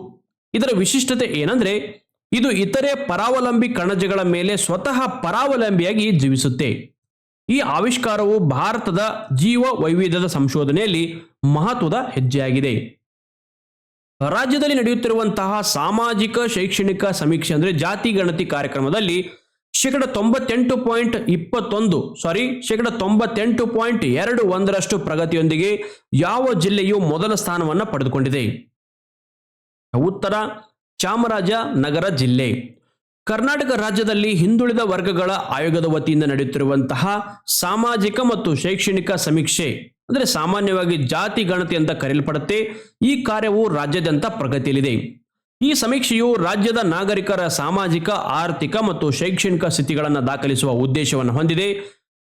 ಇದರ ವಿಶಿಷ್ಟತೆ ಏನಂದ್ರೆ ಇದು ಇತರೆ ಪರಾವಲಂಬಿ ಕಣಜಗಳ ಮೇಲೆ ಸ್ವತಃ ಪರಾವಲಂಬಿಯಾಗಿ ಜೀವಿಸುತ್ತೆ. ಈ ಆವಿಷ್ಕಾರವು ಭಾರತದ ಜೀವ ವೈವಿಧ್ಯದ ಸಂಶೋಧನೆಯಲ್ಲಿ ಮಹತ್ವದ ಹೆಜ್ಜೆಯಾಗಿದೆ. ರಾಜ್ಯದಲ್ಲಿ ನಡೆಯುತ್ತಿರುವಂತಹ ಸಾಮಾಜಿಕ, ಶೈಕ್ಷಣಿಕ ಸಮೀಕ್ಷೆ ಅಂದರೆ ಜಾತಿ ಗಣತಿ ಕಾರ್ಯಕ್ರಮದಲ್ಲಿ ಶೇಕಡ ತೊಂಬತ್ತೆಂಟು ಪಾಯಿಂಟ್ ಇಪ್ಪತ್ತೊಂದು ಸಾರಿ ಶೇಕಡ ತೊಂಬತ್ತೆಂಟು ಪಾಯಿಂಟ್ ಎರಡು ಒಂದರಷ್ಟು ಪ್ರಗತಿಯೊಂದಿಗೆ ಯಾವ ಜಿಲ್ಲೆಯು ಮೊದಲ ಸ್ಥಾನವನ್ನು ಪಡೆದುಕೊಂಡಿದೆ. ಉತ್ತರ ಚಾಮರಾಜನಗರ ಜಿಲ್ಲೆ. ಕರ್ನಾಟಕ ರಾಜ್ಯದಲ್ಲಿ ಹಿಂದುಳಿದ ವರ್ಗಗಳ ಆಯೋಗದ ವತಿಯಿಂದ ನಡೆಯುತ್ತಿರುವಂತಹ ಸಾಮಾಜಿಕ ಮತ್ತು ಶೈಕ್ಷಣಿಕ ಸಮೀಕ್ಷೆ, ಅಂದರೆ ಸಾಮಾನ್ಯವಾಗಿ ಜಾತಿ ಗಣತಿ ಅಂತ ಕರೆಯಲ್ಪಡುತ್ತೆ, ಈ ಕಾರ್ಯವು ರಾಜ್ಯಾದ್ಯಂತ ಪ್ರಗತಿಯಲ್ಲಿದೆ. ಈ ಸಮೀಕ್ಷೆಯು ರಾಜ್ಯದ ನಾಗರಿಕರ ಸಾಮಾಜಿಕ, ಆರ್ಥಿಕ ಮತ್ತು ಶೈಕ್ಷಣಿಕ ಸ್ಥಿತಿಗಳನ್ನು ದಾಖಲಿಸುವ ಉದ್ದೇಶವನ್ನು ಹೊಂದಿದೆ.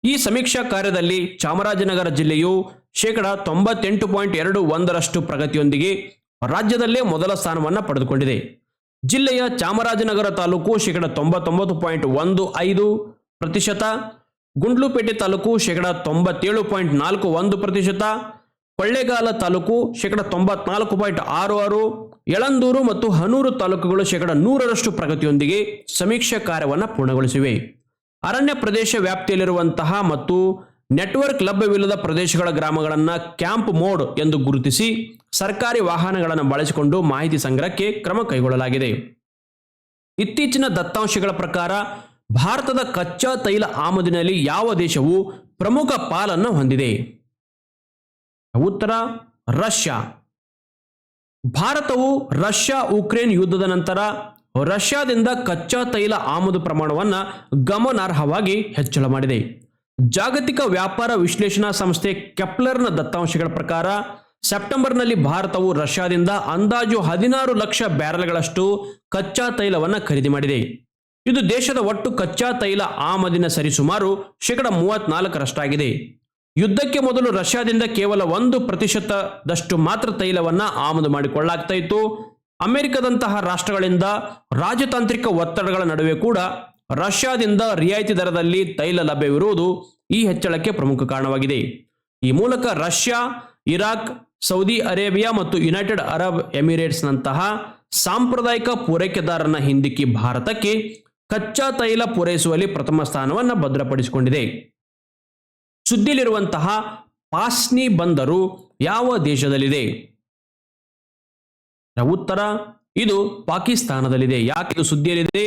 ಈ ಸಮೀಕ್ಷಾ ಕಾರ್ಯದಲ್ಲಿ ಚಾಮರಾಜನಗರ ಜಿಲ್ಲೆಯು ಶೇಕಡ ತೊಂಬತ್ತೆಂಟು ಪಾಯಿಂಟ್ ಎರಡು ಒಂದರಷ್ಟು ಪ್ರಗತಿಯೊಂದಿಗೆ ರಾಜ್ಯದಲ್ಲೇ ಮೊದಲ ಸ್ಥಾನವನ್ನು ಪಡೆದುಕೊಂಡಿದೆ. ಜಿಲ್ಲೆಯ ಚಾಮರಾಜನಗರ ತಾಲೂಕು ಶೇಕಡ ತೊಂಬತ್ತೊಂಬತ್ತು ಪಾಯಿಂಟ್ ಒಂದು ಐದು ಪ್ರತಿಶತ, ಗುಂಡ್ಲುಪೇಟೆ ತಾಲೂಕು ಶೇಕಡ ತೊಂಬತ್ತೇಳು ಪಾಯಿಂಟ್ ನಾಲ್ಕು ಒಂದು ಪ್ರತಿಶತ, ಕೊಳ್ಳೇಗಾಲ ತಾಲೂಕು ಶೇಕಡ ತೊಂಬತ್ನಾಲ್ಕು ಪಾಯಿಂಟ್ ಆರು ಆರು, ಯಳಂದೂರು ಮತ್ತು ಹನೂರು ತಾಲೂಕುಗಳು ಶೇಕಡ ನೂರರಷ್ಟು ಪ್ರಗತಿಯೊಂದಿಗೆ ಸಮೀಕ್ಷಾ ಕಾರ್ಯವನ್ನು ಪೂರ್ಣಗೊಳಿಸಿವೆ. ಅರಣ್ಯ ಪ್ರದೇಶ ವ್ಯಾಪ್ತಿಯಲ್ಲಿರುವಂತಹ ಮತ್ತು ನೆಟ್ವರ್ಕ್ ಲಭ್ಯವಿಲ್ಲದ ಪ್ರದೇಶಗಳ ಗ್ರಾಮಗಳನ್ನು ಕ್ಯಾಂಪ್ ಮೋಡ್ ಎಂದು ಗುರುತಿಸಿ ಸರ್ಕಾರಿ ವಾಹನಗಳನ್ನು ಬಳಸಿಕೊಂಡು ಮಾಹಿತಿ ಸಂಗ್ರಹಕ್ಕೆ ಕ್ರಮ ಕೈಗೊಳ್ಳಲಾಗಿದೆ. ಇತ್ತೀಚಿನ ದತ್ತಾಂಶಗಳ ಪ್ರಕಾರ ಭಾರತದ ಕಚ್ಚಾ ತೈಲ ಆಮದಿನಲ್ಲಿ ಯಾವ ದೇಶವು ಪ್ರಮುಖ ಪಾಲನ್ನು ಹೊಂದಿದೆ? ಉತ್ತರ, ರಷ್ಯಾ. ಭಾರತವು ರಷ್ಯಾ ಉಕ್ರೇನ್ ಯುದ್ಧದ ನಂತರ ರಷ್ಯಾದಿಂದ ಕಚ್ಚಾ ತೈಲ ಆಮದು ಪ್ರಮಾಣವನ್ನು ಗಮನಾರ್ಹವಾಗಿ ಹೆಚ್ಚಳ ಮಾಡಿದೆ. ಜಾಗತಿಕ ವ್ಯಾಪಾರ ವಿಶ್ಲೇಷಣಾ ಸಂಸ್ಥೆ ಕೆಪ್ಲರ್ನ ದತ್ತಾಂಶಗಳ ಪ್ರಕಾರ, ಸೆಪ್ಟೆಂಬರ್ನಲ್ಲಿ ಭಾರತವು ರಷ್ಯಾದಿಂದ ಅಂದಾಜು ಹದಿನಾರು ಲಕ್ಷ ಬ್ಯಾರೆಲ್ಗಳಷ್ಟು ಕಚ್ಚಾ ತೈಲವನ್ನು ಖರೀದಿ ಮಾಡಿದೆ. ಇದು ದೇಶದ ಒಟ್ಟು ಕಚ್ಚಾ ತೈಲ ಆಮದಿನ ಸರಿಸುಮಾರು ಶೇಕಡ ಮೂವತ್ನಾಲ್ಕರಷ್ಟಾಗಿದೆ ಯುದ್ಧಕ್ಕೆ ಮೊದಲು ರಷ್ಯಾದಿಂದ ಕೇವಲ ಒಂದು ಪ್ರತಿಶತದಷ್ಟು ಮಾತ್ರ ತೈಲವನ್ನು ಆಮದು ಮಾಡಿಕೊಳ್ಳಲಾಗ್ತಾ ಇತ್ತು. ಅಮೆರಿಕದಂತಹ ರಾಷ್ಟ್ರಗಳಿಂದ ರಾಜತಾಂತ್ರಿಕ ಒತ್ತಡಗಳ ನಡುವೆ ಕೂಡ ರಷ್ಯಾದಿಂದ ರಿಯಾಯಿತಿ ದರದಲ್ಲಿ ತೈಲ ಲಭ್ಯವಿರುವುದು ಈ ಹೆಚ್ಚಳಕ್ಕೆ ಪ್ರಮುಖ ಕಾರಣವಾಗಿದೆ. ಈ ಮೂಲಕ ರಷ್ಯಾ, ಇರಾಕ್, ಸೌದಿ ಅರೇಬಿಯಾ ಮತ್ತು ಯುನೈಟೆಡ್ ಅರಬ್ ಎಮಿರೇಟ್ಸ್ನಂತಹ ಸಾಂಪ್ರದಾಯಿಕ ಪೂರೈಕೆದಾರನ ಹಿಂದಿಕ್ಕಿ ಭಾರತಕ್ಕೆ ಕಚ್ಚಾ ತೈಲ ಪೂರೈಸುವಲ್ಲಿ ಪ್ರಥಮ ಸ್ಥಾನವನ್ನು ಭದ್ರಪಡಿಸಿಕೊಂಡಿದೆ. ಸುದ್ದಿಯಲ್ಲಿರುವಂತಹ ಪಾಸ್ನಿ ಬಂದರು ಯಾವ ದೇಶದಲ್ಲಿದೆ? ಉತ್ತರ, ಇದು ಪಾಕಿಸ್ತಾನದಲ್ಲಿದೆ. ಯಾಕೆ ಇದು ಸುದ್ದಿಯಲ್ಲಿದೆ?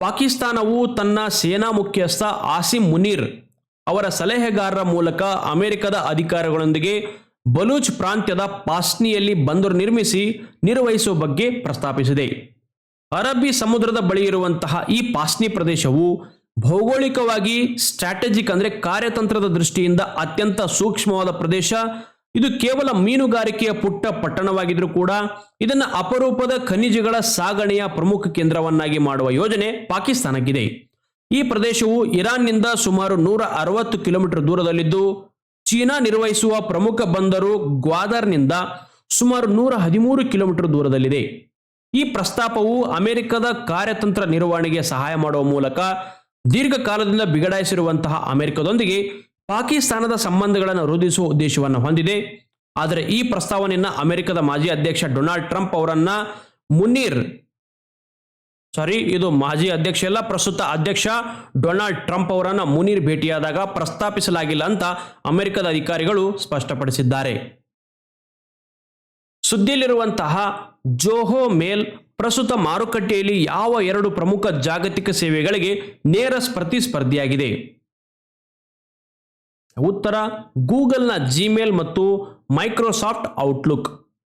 ಪಾಕಿಸ್ತಾನವು ತನ್ನ ಸೇನಾ ಮುಖ್ಯಸ್ಥ ಆಸಿಮ್ ಮುನೀರ್ ಅವರ ಸಲಹೆಗಾರರ ಮೂಲಕ ಅಮೆರಿಕದ ಅಧಿಕಾರಿಗಳೊಂದಿಗೆ ಬಲೂಚ್ ಪ್ರಾಂತ್ಯದ ಪಾಸ್ನಿಯಲ್ಲಿ ಬಂದರು ನಿರ್ಮಿಸಿ ನಿರ್ವಹಿಸುವ ಬಗ್ಗೆ ಪ್ರಸ್ತಾಪಿಸಿದೆ. ಅರಬ್ಬಿ ಸಮುದ್ರದ ಬಳಿ ಇರುವಂತಹ ಈ ಪಾಸ್ನಿ ಪ್ರದೇಶವು ಭೌಗೋಳಿಕವಾಗಿ ಸ್ಟ್ರಾಟಜಿಕ್ ಅಂದರೆ ಕಾರ್ಯತಂತ್ರದ ದೃಷ್ಟಿಯಿಂದ ಅತ್ಯಂತ ಸೂಕ್ಷ್ಮವಾದ ಪ್ರದೇಶ ಇದು ಕೇವಲ ಮೀನುಗಾರಿಕೆಯ ಪುಟ್ಟ ಪಟ್ಟಣವಾಗಿದ್ರೂ ಕೂಡ ಇದನ್ನು ಅಪರೂಪದ ಖನಿಜಗಳ ಸಾಗಣೆಯ ಪ್ರಮುಖ ಕೇಂದ್ರವನ್ನಾಗಿ ಮಾಡುವ ಯೋಜನೆ ಪಾಕಿಸ್ತಾನಕ್ಕಿದೆ. ಈ ಪ್ರದೇಶವು ಇರಾನ್ನಿಂದ ಸುಮಾರು ನೂರ ಅರವತ್ತು ಕಿಲೋಮೀಟರ್ ದೂರದಲ್ಲಿದ್ದು, ಚೀನಾ ನಿರ್ವಹಿಸುವ ಪ್ರಮುಖ ಬಂದರು ಗ್ವಾದರ್ನಿಂದ ಸುಮಾರು ನೂರ ಹದಿಮೂರು ಕಿಲೋಮೀಟರ್ ದೂರದಲ್ಲಿದೆ. ಈ ಪ್ರಸ್ತಾಪವು ಅಮೆರಿಕದ ಕಾರ್ಯತಂತ್ರ ನಿರ್ವಹಣೆಗೆ ಸಹಾಯ ಮಾಡುವ ಮೂಲಕ ದೀರ್ಘಕಾಲದಿಂದ ಬಿಗಡಾಯಿಸಿರುವಂತಹ ಅಮೆರಿಕದೊಂದಿಗೆ ಪಾಕಿಸ್ತಾನದ ಸಂಬಂಧಗಳನ್ನು ವೃದ್ಧಿಸುವ ಉದ್ದೇಶವನ್ನು ಹೊಂದಿದೆ. ಆದರೆ ಈ ಪ್ರಸ್ತಾವನೆಯನ್ನ ಅಮೆರಿಕದ ಮಾಜಿ ಅಧ್ಯಕ್ಷ ಡೊನಾಲ್ಡ್ ಟ್ರಂಪ್ ಅವರನ್ನ ಮುನೀರ್, ಸಾರಿ, ಇದು ಮಾಜಿ ಅಧ್ಯಕ್ಷ ಅಲ್ಲ, ಪ್ರಸ್ತುತ ಅಧ್ಯಕ್ಷ ಡೊನಾಲ್ಡ್ ಟ್ರಂಪ್ ಅವರನ್ನ ಮುನೀರ್ ಭೇಟಿಯಾದಾಗ ಪ್ರಸ್ತಾಪಿಸಲಾಗಿಲ್ಲ ಅಂತ ಅಮೆರಿಕದ ಅಧಿಕಾರಿಗಳು ಸ್ಪಷ್ಟಪಡಿಸಿದ್ದಾರೆ. ಸುದ್ದಿಯಲ್ಲಿರುವಂತಹ ಜೋಹೋ ಮೇಲ್ ಪ್ರಸ್ತುತ ಮಾರುಕಟ್ಟೆಯಲ್ಲಿ ಯಾವ ಎರಡು ಪ್ರಮುಖ ಜಾಗತಿಕ ಸೇವೆಗಳಿಗೆ ನೇರ ಪ್ರತಿಸ್ಪರ್ಧಿಯಾಗಿದೆ. ಉತ್ತರ, ಗೂಗಲ್ನ ಜಿಮೇಲ್ ಮತ್ತು ಮೈಕ್ರೋಸಾಫ್ಟ್ ಔಟ್ಲುಕ್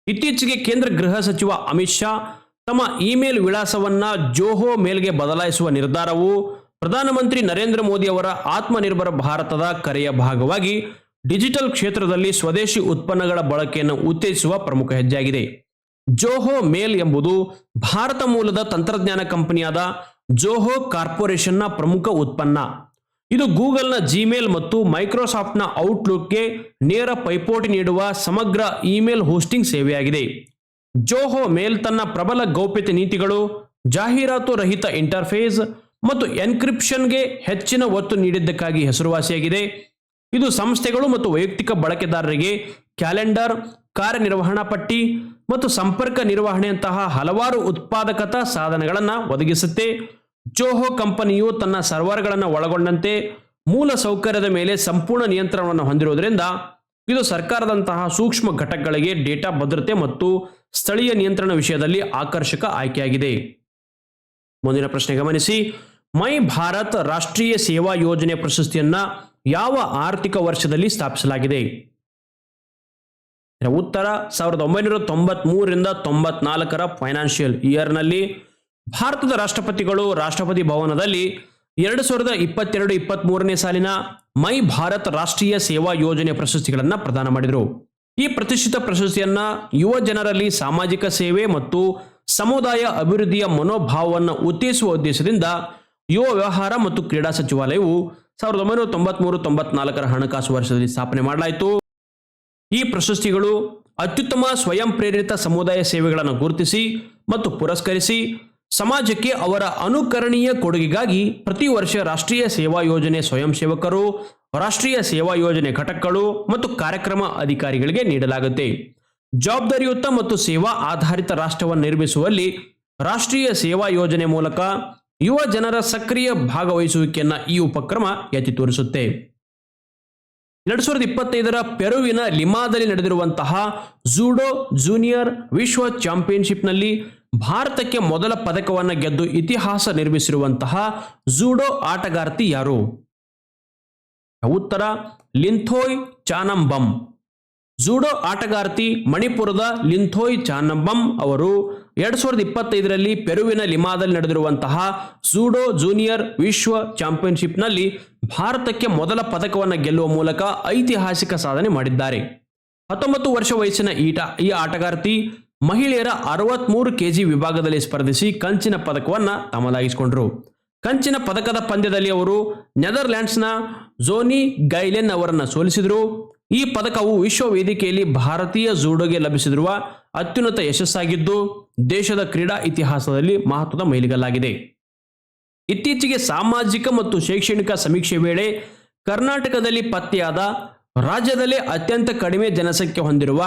ಇತ್ತೀಚೆಗೆ ಕೇಂದ್ರ ಗೃಹ ಸಚಿವ ಅಮಿತ್ ಶಾ ತಮ್ಮ ಇಮೇಲ್ ವಿಳಾಸವನ್ನ ಜೋಹೋ ಮೇಲ್ಗೆ ಬದಲಾಯಿಸುವ ನಿರ್ಧಾರವು ಪ್ರಧಾನಮಂತ್ರಿ ನರೇಂದ್ರ ಮೋದಿ ಅವರ ಆತ್ಮನಿರ್ಭರ ಭಾರತದ ಕರೆಯ ಭಾಗವಾಗಿ ಡಿಜಿಟಲ್ ಕ್ಷೇತ್ರದಲ್ಲಿ ಸ್ವದೇಶಿ ಉತ್ಪನ್ನಗಳ ಬಳಕೆಯನ್ನು ಉತ್ತೇಜಿಸುವ ಪ್ರಮುಖ ಹೆಜ್ಜೆಯಾಗಿದೆ. ಜೋಹೋ ಮೇಲ್ ಎಂಬುದು ಭಾರತ ಮೂಲದ ತಂತ್ರಜ್ಞಾನ ಕಂಪನಿಯಾದ ಜೋಹೋ ಕಾರ್ಪೊರೇಷನ್ನ ಪ್ರಮುಖ ಉತ್ಪನ್ನ. ಇದು ಗೂಗಲ್ನ ಜಿಮೇಲ್ ಮತ್ತು ಮೈಕ್ರೋಸಾಫ್ಟ್ನ ಔಟ್ಲುಕ್ಗೆ ನೇರ ಪೈಪೋಟಿ ನೀಡುವ ಸಮಗ್ರ ಇಮೇಲ್ ಹೋಸ್ಟಿಂಗ್ ಸೇವೆಯಾಗಿದೆ. ಜೋಹೋ ಮೇಲ್ ತನ್ನ ಪ್ರಬಲ ಗೌಪ್ಯತೆ ನೀತಿಗಳು, ಜಾಹೀರಾತು ರಹಿತ ಇಂಟರ್ಫೇಸ್ ಮತ್ತು ಎನ್ಕ್ರಿಪ್ಷನ್ಗೆ ಹೆಚ್ಚಿನ ಒತ್ತು ನೀಡಿದ್ದಕ್ಕಾಗಿ ಹೆಸರುವಾಸಿಯಾಗಿದೆ. ಇದು ಸಂಸ್ಥೆಗಳು ಮತ್ತು ವೈಯಕ್ತಿಕ ಬಳಕೆದಾರರಿಗೆ ಕ್ಯಾಲೆಂಡರ್, ಕಾರ್ಯನಿರ್ವಹಣಾ ಪಟ್ಟಿ ಮತ್ತು ಸಂಪರ್ಕ ನಿರ್ವಹಣೆಯಂತಹ ಹಲವಾರು ಉತ್ಪಾದಕತಾ ಸಾಧನಗಳನ್ನು ಒದಗಿಸುತ್ತೆ. ಜೋಹೋ ಕಂಪನಿಯು ತನ್ನ ಸರ್ವರ್ಗಳನ್ನು ಒಳಗೊಂಡಂತೆ ಮೂಲ ಸೌಕರ್ಯದ ಮೇಲೆ ಸಂಪೂರ್ಣ ನಿಯಂತ್ರಣವನ್ನು ಹೊಂದಿರುವುದರಿಂದ ಇದು ಸರ್ಕಾರದಂತಹ ಸೂಕ್ಷ್ಮ ಘಟಕಗಳಿಗೆ ಡೇಟಾ ಭದ್ರತೆ ಮತ್ತು ಸ್ಥಳೀಯ ನಿಯಂತ್ರಣ ವಿಷಯದಲ್ಲಿ ಆಕರ್ಷಕ ಆಯ್ಕೆಯಾಗಿದೆ. ಮುಂದಿನ ಪ್ರಶ್ನೆ ಗಮನಿಸಿ, ಮೈ ಭಾರತ್ ರಾಷ್ಟ್ರೀಯ ಸೇವಾ ಯೋಜನೆ ಪ್ರಶಸ್ತಿಯನ್ನ ಯಾವ ಆರ್ಥಿಕ ವರ್ಷದಲ್ಲಿ ಸ್ಥಾಪಿಸಲಾಗಿದೆ? ಉತ್ತರ ಸಾವಿರದ ಒಂಬೈನೂರ ತೊಂಬತ್ಮೂರರಿಂದ ತೊಂಬತ್ನಾಲ್ಕರ ಫೈನಾನ್ಷಿಯಲ್ ಇಯರ್ನಲ್ಲಿ ಭಾರತದ ರಾಷ್ಟ್ರಪತಿಗಳು ರಾಷ್ಟ್ರಪತಿ ಭವನದಲ್ಲಿ ಎರಡು ಸಾವಿರದ ಇಪ್ಪತ್ತೆರಡು ಇಪ್ಪತ್ತ್ಮೂರನೇ ಸಾಲಿನ ಮೈ ಭಾರತ್ ರಾಷ್ಟ್ರೀಯ ಸೇವಾ ಯೋಜನೆ ಪ್ರಶಸ್ತಿಗಳನ್ನು ಪ್ರದಾನ ಮಾಡಿದರು. ಈ ಪ್ರತಿಷ್ಠಿತ ಪ್ರಶಸ್ತಿಯನ್ನ ಯುವ ಜನರಲ್ಲಿ ಸಾಮಾಜಿಕ ಸೇವೆ ಮತ್ತು ಸಮುದಾಯ ಅಭಿವೃದ್ಧಿಯ ಮನೋಭಾವವನ್ನು ಉತ್ತೇಜಿಸುವ ಉದ್ದೇಶದಿಂದ ಯುವ ವ್ಯವಹಾರ ಮತ್ತು ಕ್ರೀಡಾ ಸಚಿವಾಲಯವು ಸಾವಿರದ ಒಂಬೈನೂರ ತೊಂಬತ್ಮೂರು ತೊಂಬತ್ನಾಲ್ಕರ ಹಣಕಾಸು ವರ್ಷದಲ್ಲಿ ಸ್ಥಾಪನೆ ಮಾಡಲಾಯಿತು. ಈ ಪ್ರಶಸ್ತಿಗಳು ಅತ್ಯುತ್ತಮ ಸ್ವಯಂ ಪ್ರೇರಿತ ಸಮುದಾಯ ಸೇವೆಗಳನ್ನು ಗುರುತಿಸಿ ಮತ್ತು ಪುರಸ್ಕರಿಸಿ ಸಮಾಜಕ್ಕೆ ಅವರ ಅನುಕರಣೀಯ ಕೊಡುಗೆಗಾಗಿ ಪ್ರತಿ ವರ್ಷ ರಾಷ್ಟ್ರೀಯ ಸೇವಾ ಯೋಜನೆ ಸ್ವಯಂ ಸೇವಕರು ರಾಷ್ಟ್ರೀಯ ಸೇವಾ ಯೋಜನೆ ಘಟಕಗಳು ಮತ್ತು ಕಾರ್ಯಕ್ರಮ ಅಧಿಕಾರಿಗಳಿಗೆ ನೀಡಲಾಗುತ್ತೆ. ಜವಾಬ್ದಾರಿಯುತ ಮತ್ತು ಸೇವಾ ಆಧಾರಿತ ರಾಷ್ಟ್ರವನ್ನು ನಿರ್ಮಿಸುವಲ್ಲಿ ರಾಷ್ಟ್ರೀಯ ಸೇವಾ ಯೋಜನೆ ಮೂಲಕ ಯುವ ಜನರ ಸಕ್ರಿಯ ಭಾಗವಹಿಸುವಿಕೆಯನ್ನ ಈ ಉಪಕ್ರಮ ಎತ್ತಿ ತೋರಿಸುತ್ತೆ. ಎರಡ್ ಸಾವಿರದ ಇಪ್ಪತ್ತೈದರ ಪೆರುವಿನ ಲಿಮಾದಲ್ಲಿ ನಡೆದಿರುವಂತಹ ಜೂಡೋ ಜೂನಿಯರ್ ವಿಶ್ವ ಚಾಂಪಿಯನ್ಶಿಪ್ನಲ್ಲಿ ಭಾರತಕ್ಕೆ ಮೊದಲ ಪದಕವನ್ನು ಗೆದ್ದು ಇತಿಹಾಸ ನಿರ್ಮಿಸಿರುವಂತಹ ಜೂಡೋ ಆಟಗಾರ್ತಿ ಯಾರು? ಉತ್ತರ, ಲಿಂಥೋಯ್ ಚಾನಂಬಂ. ಜೂಡೋ ಆಟಗಾರ್ತಿ ಮಣಿಪುರದ ಲಿಂಥೋಯ್ ಚಾನಂಬಂ ಅವರು ಎರಡ್ ಸಾವಿರದ ಇಪ್ಪತ್ತೈದರಲ್ಲಿ ಪೆರುವಿನ ಲಿಮಾದಲ್ಲಿ ನಡೆದಿರುವಂತಹ ಜೂಡೋ ಜೂನಿಯರ್ ವಿಶ್ವ ಚಾಂಪಿಯನ್ಶಿಪ್ನಲ್ಲಿ ಭಾರತಕ್ಕೆ ಮೊದಲ ಪದಕವನ್ನು ಗೆಲ್ಲುವ ಮೂಲಕ ಐತಿಹಾಸಿಕ ಸಾಧನೆ ಮಾಡಿದ್ದಾರೆ. ಹತ್ತೊಂಬತ್ತು ವರ್ಷ ವಯಸ್ಸಿನ ಈಟ, ಈ ಆಟಗಾರ್ತಿ ಮಹಿಳೆಯರ ಅರವತ್ಮೂರು ಕೆಜಿ ವಿಭಾಗದಲ್ಲಿ ಸ್ಪರ್ಧಿಸಿ ಕಂಚಿನ ಪದಕವನ್ನ ತಮ್ಮದಾಗಿಸಿಕೊಂಡರು. ಕಂಚಿನ ಪದಕದ ಪಂದ್ಯದಲ್ಲಿ ಅವರು ನೆದರ್ಲ್ಯಾಂಡ್ಸ್ನ ಝೋನಿ ಗೈಲೆನ್ ಅವರನ್ನು ಸೋಲಿಸಿದರು. ಈ ಪದಕವು ವಿಶ್ವ ವೇದಿಕೆಯಲ್ಲಿ ಭಾರತೀಯ ಜೂಡೋಗೆ ಲಭಿಸಿರುವ ಅತ್ಯುನ್ನತ ಯಶಸ್ಸಾಗಿದ್ದು, ದೇಶದ ಕ್ರೀಡಾ ಇತಿಹಾಸದಲ್ಲಿ ಮಹತ್ವದ ಮೈಲಿಗಲ್ಲಾಗಿದೆ. ಇತ್ತೀಚೆಗೆ ಸಾಮಾಜಿಕ ಮತ್ತು ಶೈಕ್ಷಣಿಕ ಸಮೀಕ್ಷೆ ವೇಳೆ ಕರ್ನಾಟಕದಲ್ಲಿ ಪತ್ತೆಯಾದ ರಾಜ್ಯದಲ್ಲೇ ಅತ್ಯಂತ ಕಡಿಮೆ ಜನಸಂಖ್ಯೆ ಹೊಂದಿರುವ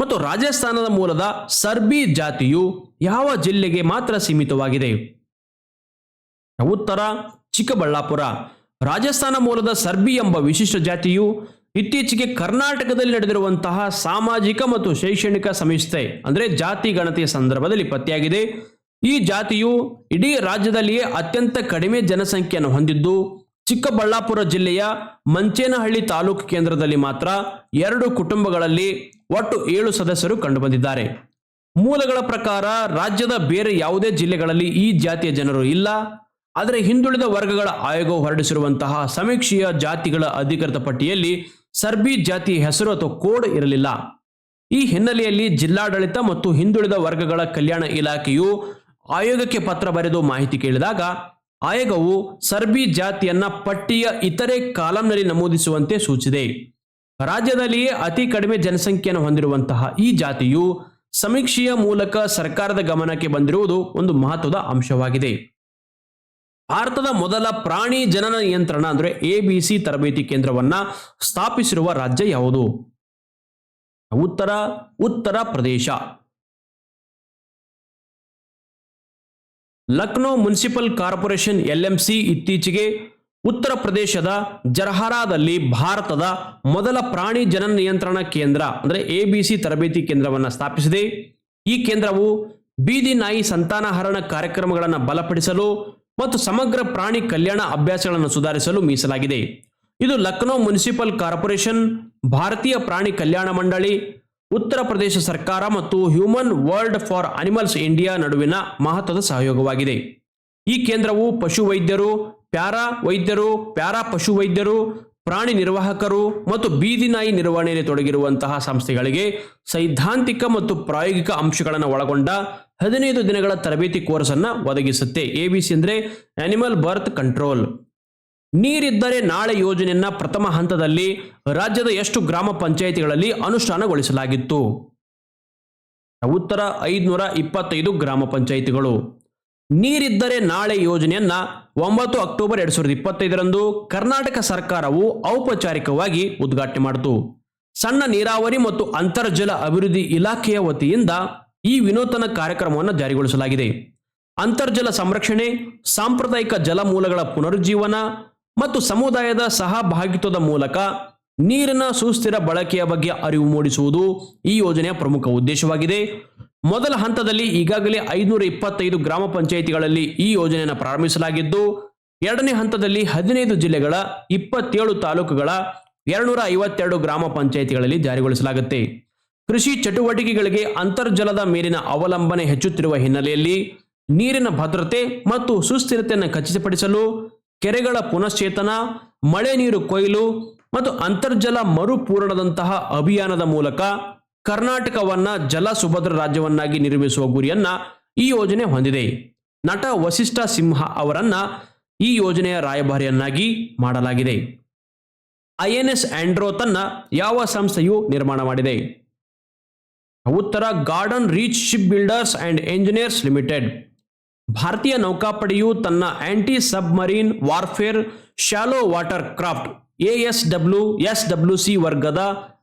ಮತ್ತು ರಾಜಸ್ಥಾನದ ಮೂಲದ ಸರ್ಬಿ ಜಾತಿಯು ಯಾವ ಜಿಲ್ಲೆಗೆ ಮಾತ್ರ ಸೀಮಿತವಾಗಿದೆ? ಉತ್ತರ, ಚಿಕ್ಕಬಳ್ಳಾಪುರ. ರಾಜಸ್ಥಾನ ಮೂಲದ ಸರ್ಬಿ ಎಂಬ ವಿಶಿಷ್ಟ ಜಾತಿಯು ಇತ್ತೀಚೆಗೆ ಕರ್ನಾಟಕದಲ್ಲಿ ನಡೆದಿರುವಂತಹ ಸಾಮಾಜಿಕ ಮತ್ತು ಶೈಕ್ಷಣಿಕ ಸಂಸ್ಥೆ, ಅಂದರೆ ಜಾತಿ ಗಣತಿಯ ಸಂದರ್ಭದಲ್ಲಿ ಪತ್ತೆಯಾಗಿದೆ. ಈ ಜಾತಿಯು ಇಡೀ ರಾಜ್ಯದಲ್ಲಿಯೇ ಅತ್ಯಂತ ಕಡಿಮೆ ಜನಸಂಖ್ಯೆಯನ್ನು ಹೊಂದಿದ್ದು ಚಿಕ್ಕಬಳ್ಳಾಪುರ ಜಿಲ್ಲೆಯ ಮಂಚೇನಹಳ್ಳಿ ತಾಲೂಕು ಕೇಂದ್ರದಲ್ಲಿ ಮಾತ್ರ ಎರಡು ಕುಟುಂಬಗಳಲ್ಲಿ ಒಟ್ಟು ಏಳು ಸದಸ್ಯರು ಕಂಡುಬಂದಿದ್ದಾರೆ. ಮೂಲಗಳ ಪ್ರಕಾರ ರಾಜ್ಯದ ಬೇರೆ ಯಾವುದೇ ಜಿಲ್ಲೆಗಳಲ್ಲಿ ಈ ಜಾತಿಯ ಜನರು ಇಲ್ಲ. ಆದರೆ ಹಿಂದುಳಿದ ವರ್ಗಗಳ ಆಯೋಗ ಹೊರಡಿಸಿರುವಂತಹ ಸಮೀಕ್ಷೆಯ ಜಾತಿಗಳ ಅಧಿಕೃತ ಪಟ್ಟಿಯಲ್ಲಿ ಸರ್ಬಿ ಜಾತಿ ಹೆಸರು ಅಥವಾ ಕೋಡ್ ಇರಲಿಲ್ಲ. ಈ ಹಿನ್ನೆಲೆಯಲ್ಲಿ ಜಿಲ್ಲಾಡಳಿತ ಮತ್ತು ಹಿಂದುಳಿದ ವರ್ಗಗಳ ಕಲ್ಯಾಣ ಇಲಾಖೆಯು ಆಯೋಗಕ್ಕೆ ಪತ್ರ ಬರೆದು ಮಾಹಿತಿ ಕೇಳಿದಾಗ ಆಯೋಗವು ಸರ್ಬಿ ಜಾತಿಯನ್ನ ಪಟ್ಟಿಯ ಇತರೆ ಕಾಲಂನಲ್ಲಿ ನಮೂದಿಸುವಂತೆ ಸೂಚಿಸಿದೆ. ರಾಜ್ಯದಲ್ಲಿಯೇ ಅತಿ ಕಡಿಮೆ ಜನಸಂಖ್ಯೆಯನ್ನು ಹೊಂದಿರುವಂತಹ ಈ ಜಾತಿಯು ಸಮೀಕ್ಷೆಯ ಮೂಲಕ ಸರ್ಕಾರದ ಗಮನಕ್ಕೆ ಬಂದಿರುವುದು ಒಂದು ಮಹತ್ವದ ಅಂಶವಾಗಿದೆ. ಭಾರತದ ಮೊದಲ ಪ್ರಾಣಿ ಜನನ ನಿಯಂತ್ರಣ ಅಂದ್ರೆ ಎಬಿಸಿ ತರಬೇತಿ ಕೇಂದ್ರವನ್ನ ಸ್ಥಾಪಿಸಿರುವ ರಾಜ್ಯ ಯಾವುದು? ಉತ್ತರ ಉತ್ತರ ಪ್ರದೇಶ. ಲಕ್ನೋ ಮುನ್ಸಿಪಲ್ ಕಾರ್ಪೊರೇಷನ್ ಎಲ್ಎಂಸಿ ಇತ್ತೀಚೆಗೆ ಉತ್ತರ ಪ್ರದೇಶದ ಜರ್ಹರಾದಲ್ಲಿ ಭಾರತದ ಮೊದಲ ಪ್ರಾಣಿ ಜನನ ನಿಯಂತ್ರಣ ಕೇಂದ್ರ, ಅಂದರೆ ಎ ಬಿ ಸಿ ತರಬೇತಿ ಕೇಂದ್ರವನ್ನು ಸ್ಥಾಪಿಸಿದೆ. ಈ ಕೇಂದ್ರವು ಬೀದಿ ನಾಯಿ ಸಂತಾನಹರಣ ಕಾರ್ಯಕ್ರಮಗಳನ್ನು ಬಲಪಡಿಸಲು ಮತ್ತು ಸಮಗ್ರ ಪ್ರಾಣಿ ಕಲ್ಯಾಣ ಅಭ್ಯಾಸಗಳನ್ನು ಸುಧಾರಿಸಲು ಮೀಸಲಾಗಿದೆ. ಇದು ಲಕ್ನೋ ಮುನ್ಸಿಪಲ್ ಕಾರ್ಪೊರೇಷನ್ ಭಾರತೀಯ ಪ್ರಾಣಿ ಕಲ್ಯಾಣ ಮಂಡಳಿ ಉತ್ತರ ಪ್ರದೇಶ ಸರ್ಕಾರ ಮತ್ತು human world for animals India ನಡುವಿನ ಮಹತ್ವದ ಸಹಯೋಗವಾಗಿದೆ. ಈ ಕೇಂದ್ರವು ಪಶು ವೈದ್ಯರು ಪ್ಯಾರಾ ವೈದ್ಯರು ಪ್ಯಾರಾ ಪಶು ವೈದ್ಯರು ಪ್ರಾಣಿ ನಿರ್ವಾಹಕರು ಮತ್ತು ಬೀದಿ ನಾಯಿ ನಿರ್ವಹಣೆಯಲ್ಲಿ ತೊಡಗಿರುವಂತಹ ಸಂಸ್ಥೆಗಳಿಗೆ ಸೈದ್ಧಾಂತಿಕ ಮತ್ತು ಪ್ರಾಯೋಗಿಕ ಅಂಶಗಳನ್ನು ಒಳಗೊಂಡ ಹದಿನೈದು ದಿನಗಳ ತರಬೇತಿ ಕೋರ್ಸ್ ಅನ್ನು ಒದಗಿಸುತ್ತೆ ಎಬಿಸಿ ಅಂದ್ರೆ ಅನಿಮಲ್ ಬರ್ತ್ ಕಂಟ್ರೋಲ್ ನೀರಿದ್ದರೆ ನಾಳೆ ಯೋಜನೆಯನ್ನ ಪ್ರಥಮ ಹಂತದಲ್ಲಿ ರಾಜ್ಯದ ಎಷ್ಟು ಗ್ರಾಮ ಪಂಚಾಯಿತಿಗಳಲ್ಲಿ ಅನುಷ್ಠಾನಗೊಳಿಸಲಾಗಿತ್ತು? ಉತ್ತರ ಐದುನೂರ ಇಪ್ಪತ್ತೈದು ಗ್ರಾಮ ಪಂಚಾಯಿತಿಗಳು. ನೀರಿದ್ದರೆ ನಾಳೆ ಯೋಜನೆಯನ್ನ ಒಂಬತ್ತು ಅಕ್ಟೋಬರ್ ಎರಡ್ ಸಾವಿರದ ಇಪ್ಪತ್ತೈದರಂದು ಕರ್ನಾಟಕ ಸರ್ಕಾರವು ಔಪಚಾರಿಕವಾಗಿ ಉದ್ಘಾಟನೆ ಮಾಡಿತು. ಸಣ್ಣ ನೀರಾವರಿ ಮತ್ತು ಅಂತರ್ಜಲ ಅಭಿವೃದ್ಧಿ ಇಲಾಖೆಯ ವತಿಯಿಂದ ಈ ವಿನೂತನ ಕಾರ್ಯಕ್ರಮವನ್ನು ಜಾರಿಗೊಳಿಸಲಾಗಿದೆ. ಅಂತರ್ಜಲ ಸಂರಕ್ಷಣೆ, ಸಾಂಪ್ರದಾಯಿಕ ಜಲಮೂಲಗಳ ಪುನರುಜ್ಜೀವನ ಮತ್ತು ಸಮುದಾಯದ ಸಹಭಾಗಿತ್ವದ ಮೂಲಕ ನೀರಿನ ಸುಸ್ಥಿರ ಬಳಕೆಯ ಬಗ್ಗೆ ಅರಿವು ಮೂಡಿಸುವುದು ಈ ಯೋಜನೆಯ ಪ್ರಮುಖ ಉದ್ದೇಶವಾಗಿದೆ. ಮೊದಲ ಹಂತದಲ್ಲಿ ಈಗಾಗಲೇ ಐದುನೂರ ಇಪ್ಪತ್ತೈದು ಗ್ರಾಮ ಪಂಚಾಯಿತಿಗಳಲ್ಲಿ ಈ ಯೋಜನೆಯನ್ನು ಪ್ರಾರಂಭಿಸಲಾಗಿದ್ದು, ಎರಡನೇ ಹಂತದಲ್ಲಿ ಹದಿನೈದು ಜಿಲ್ಲೆಗಳ ಇಪ್ಪತ್ತೇಳು ತಾಲೂಕುಗಳ ಎರಡುನೂರ ಐವತ್ತೆರಡು ಗ್ರಾಮ ಪಂಚಾಯಿತಿಗಳಲ್ಲಿ ಜಾರಿಗೊಳಿಸಲಾಗುತ್ತೆ. ಕೃಷಿ ಚಟುವಟಿಕೆಗಳಿಗೆ ಅಂತರ್ಜಲದ ಮೇಲಿನ ಅವಲಂಬನೆ ಹೆಚ್ಚುತ್ತಿರುವ ಹಿನ್ನೆಲೆಯಲ್ಲಿ ನೀರಿನ ಭದ್ರತೆ ಮತ್ತು ಸುಸ್ಥಿರತೆಯನ್ನು ಖಚಿತಪಡಿಸಲು ಕೆರೆಗಳ ಪುನಶ್ಚೇತನ, ಮಳೆ ನೀರು ಕೊಯ್ಲು ಮತ್ತು ಅಂತರ್ಜಲ ಮರುಪೂರಣದಂತಹ ಅಭಿಯಾನದ ಮೂಲಕ ಕರ್ನಾಟಕವನ್ನ ಜಲ ಸುಭದ್ರ ರಾಜ್ಯವನ್ನಾಗಿ ನಿರ್ಮಿಸುವ ಗುರಿಯನ್ನ ಈ ಯೋಜನೆ ಹೊಂದಿದೆ. ನಟ ವಸಿಷ್ಠ ಸಿಂಹ ಅವರನ್ನ ಈ ಯೋಜನೆಯ ರಾಯಭಾರಿಯನ್ನಾಗಿ ಮಾಡಲಾಗಿದೆ. ಐಎನ್ಎಸ್ ಆಂಡ್ರೋತನ್ನ ಯಾವ ಸಂಸ್ಥೆಯು ನಿರ್ಮಾಣ ಮಾಡಿದೆ. ಉತ್ತರ garden reach ship builders and engineers limited. ಭಾರತೀಯ ನೌಕಾಪಡೆಯು ತನ್ನ anti submarine warfare shallow water craft A S W S W C ವರ್ಗದ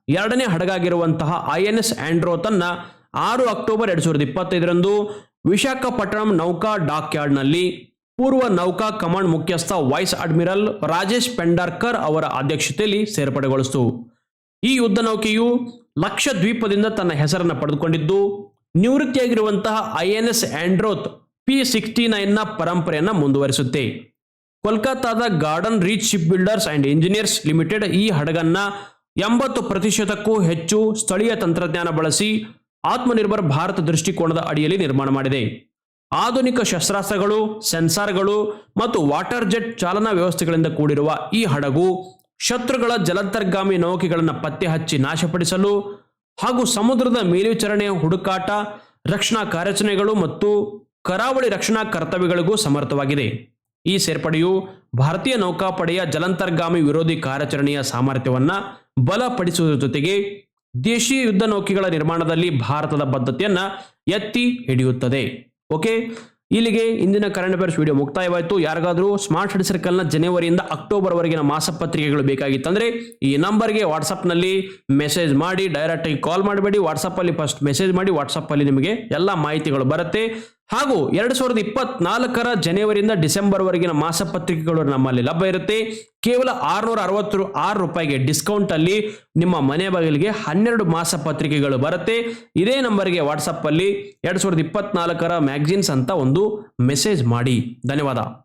ಎರಡನೇ ಹಡಗಾಗಿರುವಂತಹ ಐಎನ್ಎಸ್ ಆಂಡ್ರೋ ತನ್ನ ಆರು ಅಕ್ಟೋಬರ್ ಎರಡ್ ಸಾವಿರದ ಇಪ್ಪತ್ತೈದರಂದು ವಿಶಾಖಪಟ್ಟಣಂ ನೌಕಾ ಡಾಕ್ ಯಾರ್ಡ್ನಲ್ಲಿ ಪೂರ್ವ ನೌಕಾ ಕಮಾಂಡ್ ಮುಖ್ಯಸ್ಥ ವೈಸ್ ಅಡ್ಮಿರಲ್ ರಾಜೇಶ್ ಪೆಂಡಾರ್ಕರ್ ಅವರ ಅಧ್ಯಕ್ಷತೆಯಲ್ಲಿ ಸೇರ್ಪಡೆಗೊಳಿಸಿತು. ಈ ಯುದ್ಧ ನೌಕೆಯು ಲಕ್ಷದ್ವೀಪದಿಂದ ತನ್ನ ಹೆಸರನ್ನು ಪಡೆದುಕೊಂಡಿದ್ದು, ನಿವೃತ್ತಿಯಾಗಿರುವಂತಹ ಐಎನ್ಎಸ್ ಆಂಡ್ರೋತ್ ಪಿ ಸಿಕ್ಸ್ಟಿ ನೈನ್ನ ಪರಂಪರೆಯನ್ನು ಮುಂದುವರಿಸುತ್ತೆ. ಕೋಲ್ಕತ್ತಾದ garden reach ship builders and engineers limited ಈ ಹಡಗನ್ನ ಎಂಬತ್ತು ಪ್ರತಿಶತಕ್ಕೂ ಹೆಚ್ಚು ಸ್ಥಳೀಯ ತಂತ್ರಜ್ಞಾನ ಬಳಸಿ ಆತ್ಮನಿರ್ಭರ್ ಭಾರತ ದೃಷ್ಟಿಕೋನದ ಅಡಿಯಲ್ಲಿ ನಿರ್ಮಾಣ ಮಾಡಿದೆ. ಆಧುನಿಕ ಶಸ್ತ್ರಾಸ್ತ್ರಗಳು, ಸೆನ್ಸಾರ್ಗಳು ಮತ್ತು ವಾಟರ್ ಜೆಟ್ ಚಾಲನಾ ವ್ಯವಸ್ಥೆಗಳಿಂದ ಕೂಡಿರುವ ಈ ಹಡಗು ಶತ್ರುಗಳ ಜಲಂತರ್ಗಾಮಿ ನೌಕೆಗಳನ್ನು ಪತ್ತೆ ಹಚ್ಚಿ ನಾಶಪಡಿಸಲು ಹಾಗೂ ಸಮುದ್ರದ ಮೇಲ್ವಿಚಾರಣೆಯ ಹುಡುಕಾಟ, ರಕ್ಷಣಾ ಕಾರ್ಯಾಚರಣೆಗಳು ಮತ್ತು ಕರಾವಳಿ ರಕ್ಷಣಾ ಕರ್ತವ್ಯಗಳಿಗೂ ಸಮರ್ಥವಾಗಿದೆ. ಈ ಸೇರ್ಪಡೆಯು ಭಾರತೀಯ ನೌಕಾಪಡೆಯ ಜಲಂತರ್ಗಾಮಿ ವಿರೋಧಿ ಕಾರ್ಯಾಚರಣೆಯ ಸಾಮರ್ಥ್ಯವನ್ನು ಬಲಪಡಿಸುವುದರ ಜೊತೆಗೆ ದೇಶೀಯ ಯುದ್ಧ ನೌಕೆಗಳ ನಿರ್ಮಾಣದಲ್ಲಿ ಭಾರತದ ಬದ್ಧತೆಯನ್ನು ಎತ್ತಿ ಹಿಡಿಯುತ್ತದೆ. ಓಕೆ ಇಲ್ಲಿಗೆ ಇಂದಿನ ಕರೆಂಟ್ ಅಫೇರ್ಸ್ ವಿಡಿಯೋ ಮುಕ್ತಾಯವಾಯಿತು. ಯಾರಿಗಾದರೂ ಸ್ಮಾರ್ಟ್ ಸಿಟಿ ಸರ್ಕಲ್ನ ಜನವರಿಯಿಂದ ಅಕ್ಟೋಬರ್ ವರೆಗಿನ ಮಾಸಪತ್ರಿಕೆಗಳು ಬೇಕಾಗಿತ್ತಂದ್ರೆ ಈ ನಂಬರ್ಗೆ ವಾಟ್ಸಪ್ನಲ್ಲಿ ಮೆಸೇಜ್ ಮಾಡಿ ಡೈರೆಕ್ಟಾಗಿ ಕಾಲ್ ಮಾಡಬೇಡಿ. ವಾಟ್ಸಪ್ಪಲ್ಲಿ ಫಸ್ಟ್ ಮೆಸೇಜ್ ಮಾಡಿ, ವಾಟ್ಸಪ್ಪಲ್ಲಿ ನಿಮಗೆ ಎಲ್ಲ ಮಾಹಿತಿಗಳು ಬರುತ್ತೆ. ಹಾಗೂ ಎರಡು ಸಾವಿರದ ಇಪ್ಪತ್ನಾಲ್ಕರ ಜನವರಿಯಿಂದ ಡಿಸೆಂಬರ್ ವರೆಗಿನ ಮಾಸಪತ್ರಿಕೆಗಳು ನಮ್ಮಲ್ಲಿ ಲಭ್ಯ ಇರುತ್ತೆ. ಕೇವಲ ಆರುನೂರ ಅರವತ್ತು ಆರು ರೂಪಾಯಿಗೆ ಡಿಸ್ಕೌಂಟ್ ಅಲ್ಲಿ ನಿಮ್ಮ ಮನೆ ಬಾಗಿಲಿಗೆ ಹನ್ನೆರಡು ಮಾಸ ಪತ್ರಿಕೆಗಳು ಬರುತ್ತೆ. ಇದೇ ನಂಬರ್ಗೆ ವಾಟ್ಸಪ್ ಅಲ್ಲಿ ಎರಡ್ ಸಾವಿರದ ಇಪ್ಪತ್ನಾಲ್ಕರ ಮ್ಯಾಗ್ಝಿನ್ಸ್ ಅಂತ ಒಂದು ಮೆಸೇಜ್ ಮಾಡಿ. ಧನ್ಯವಾದ.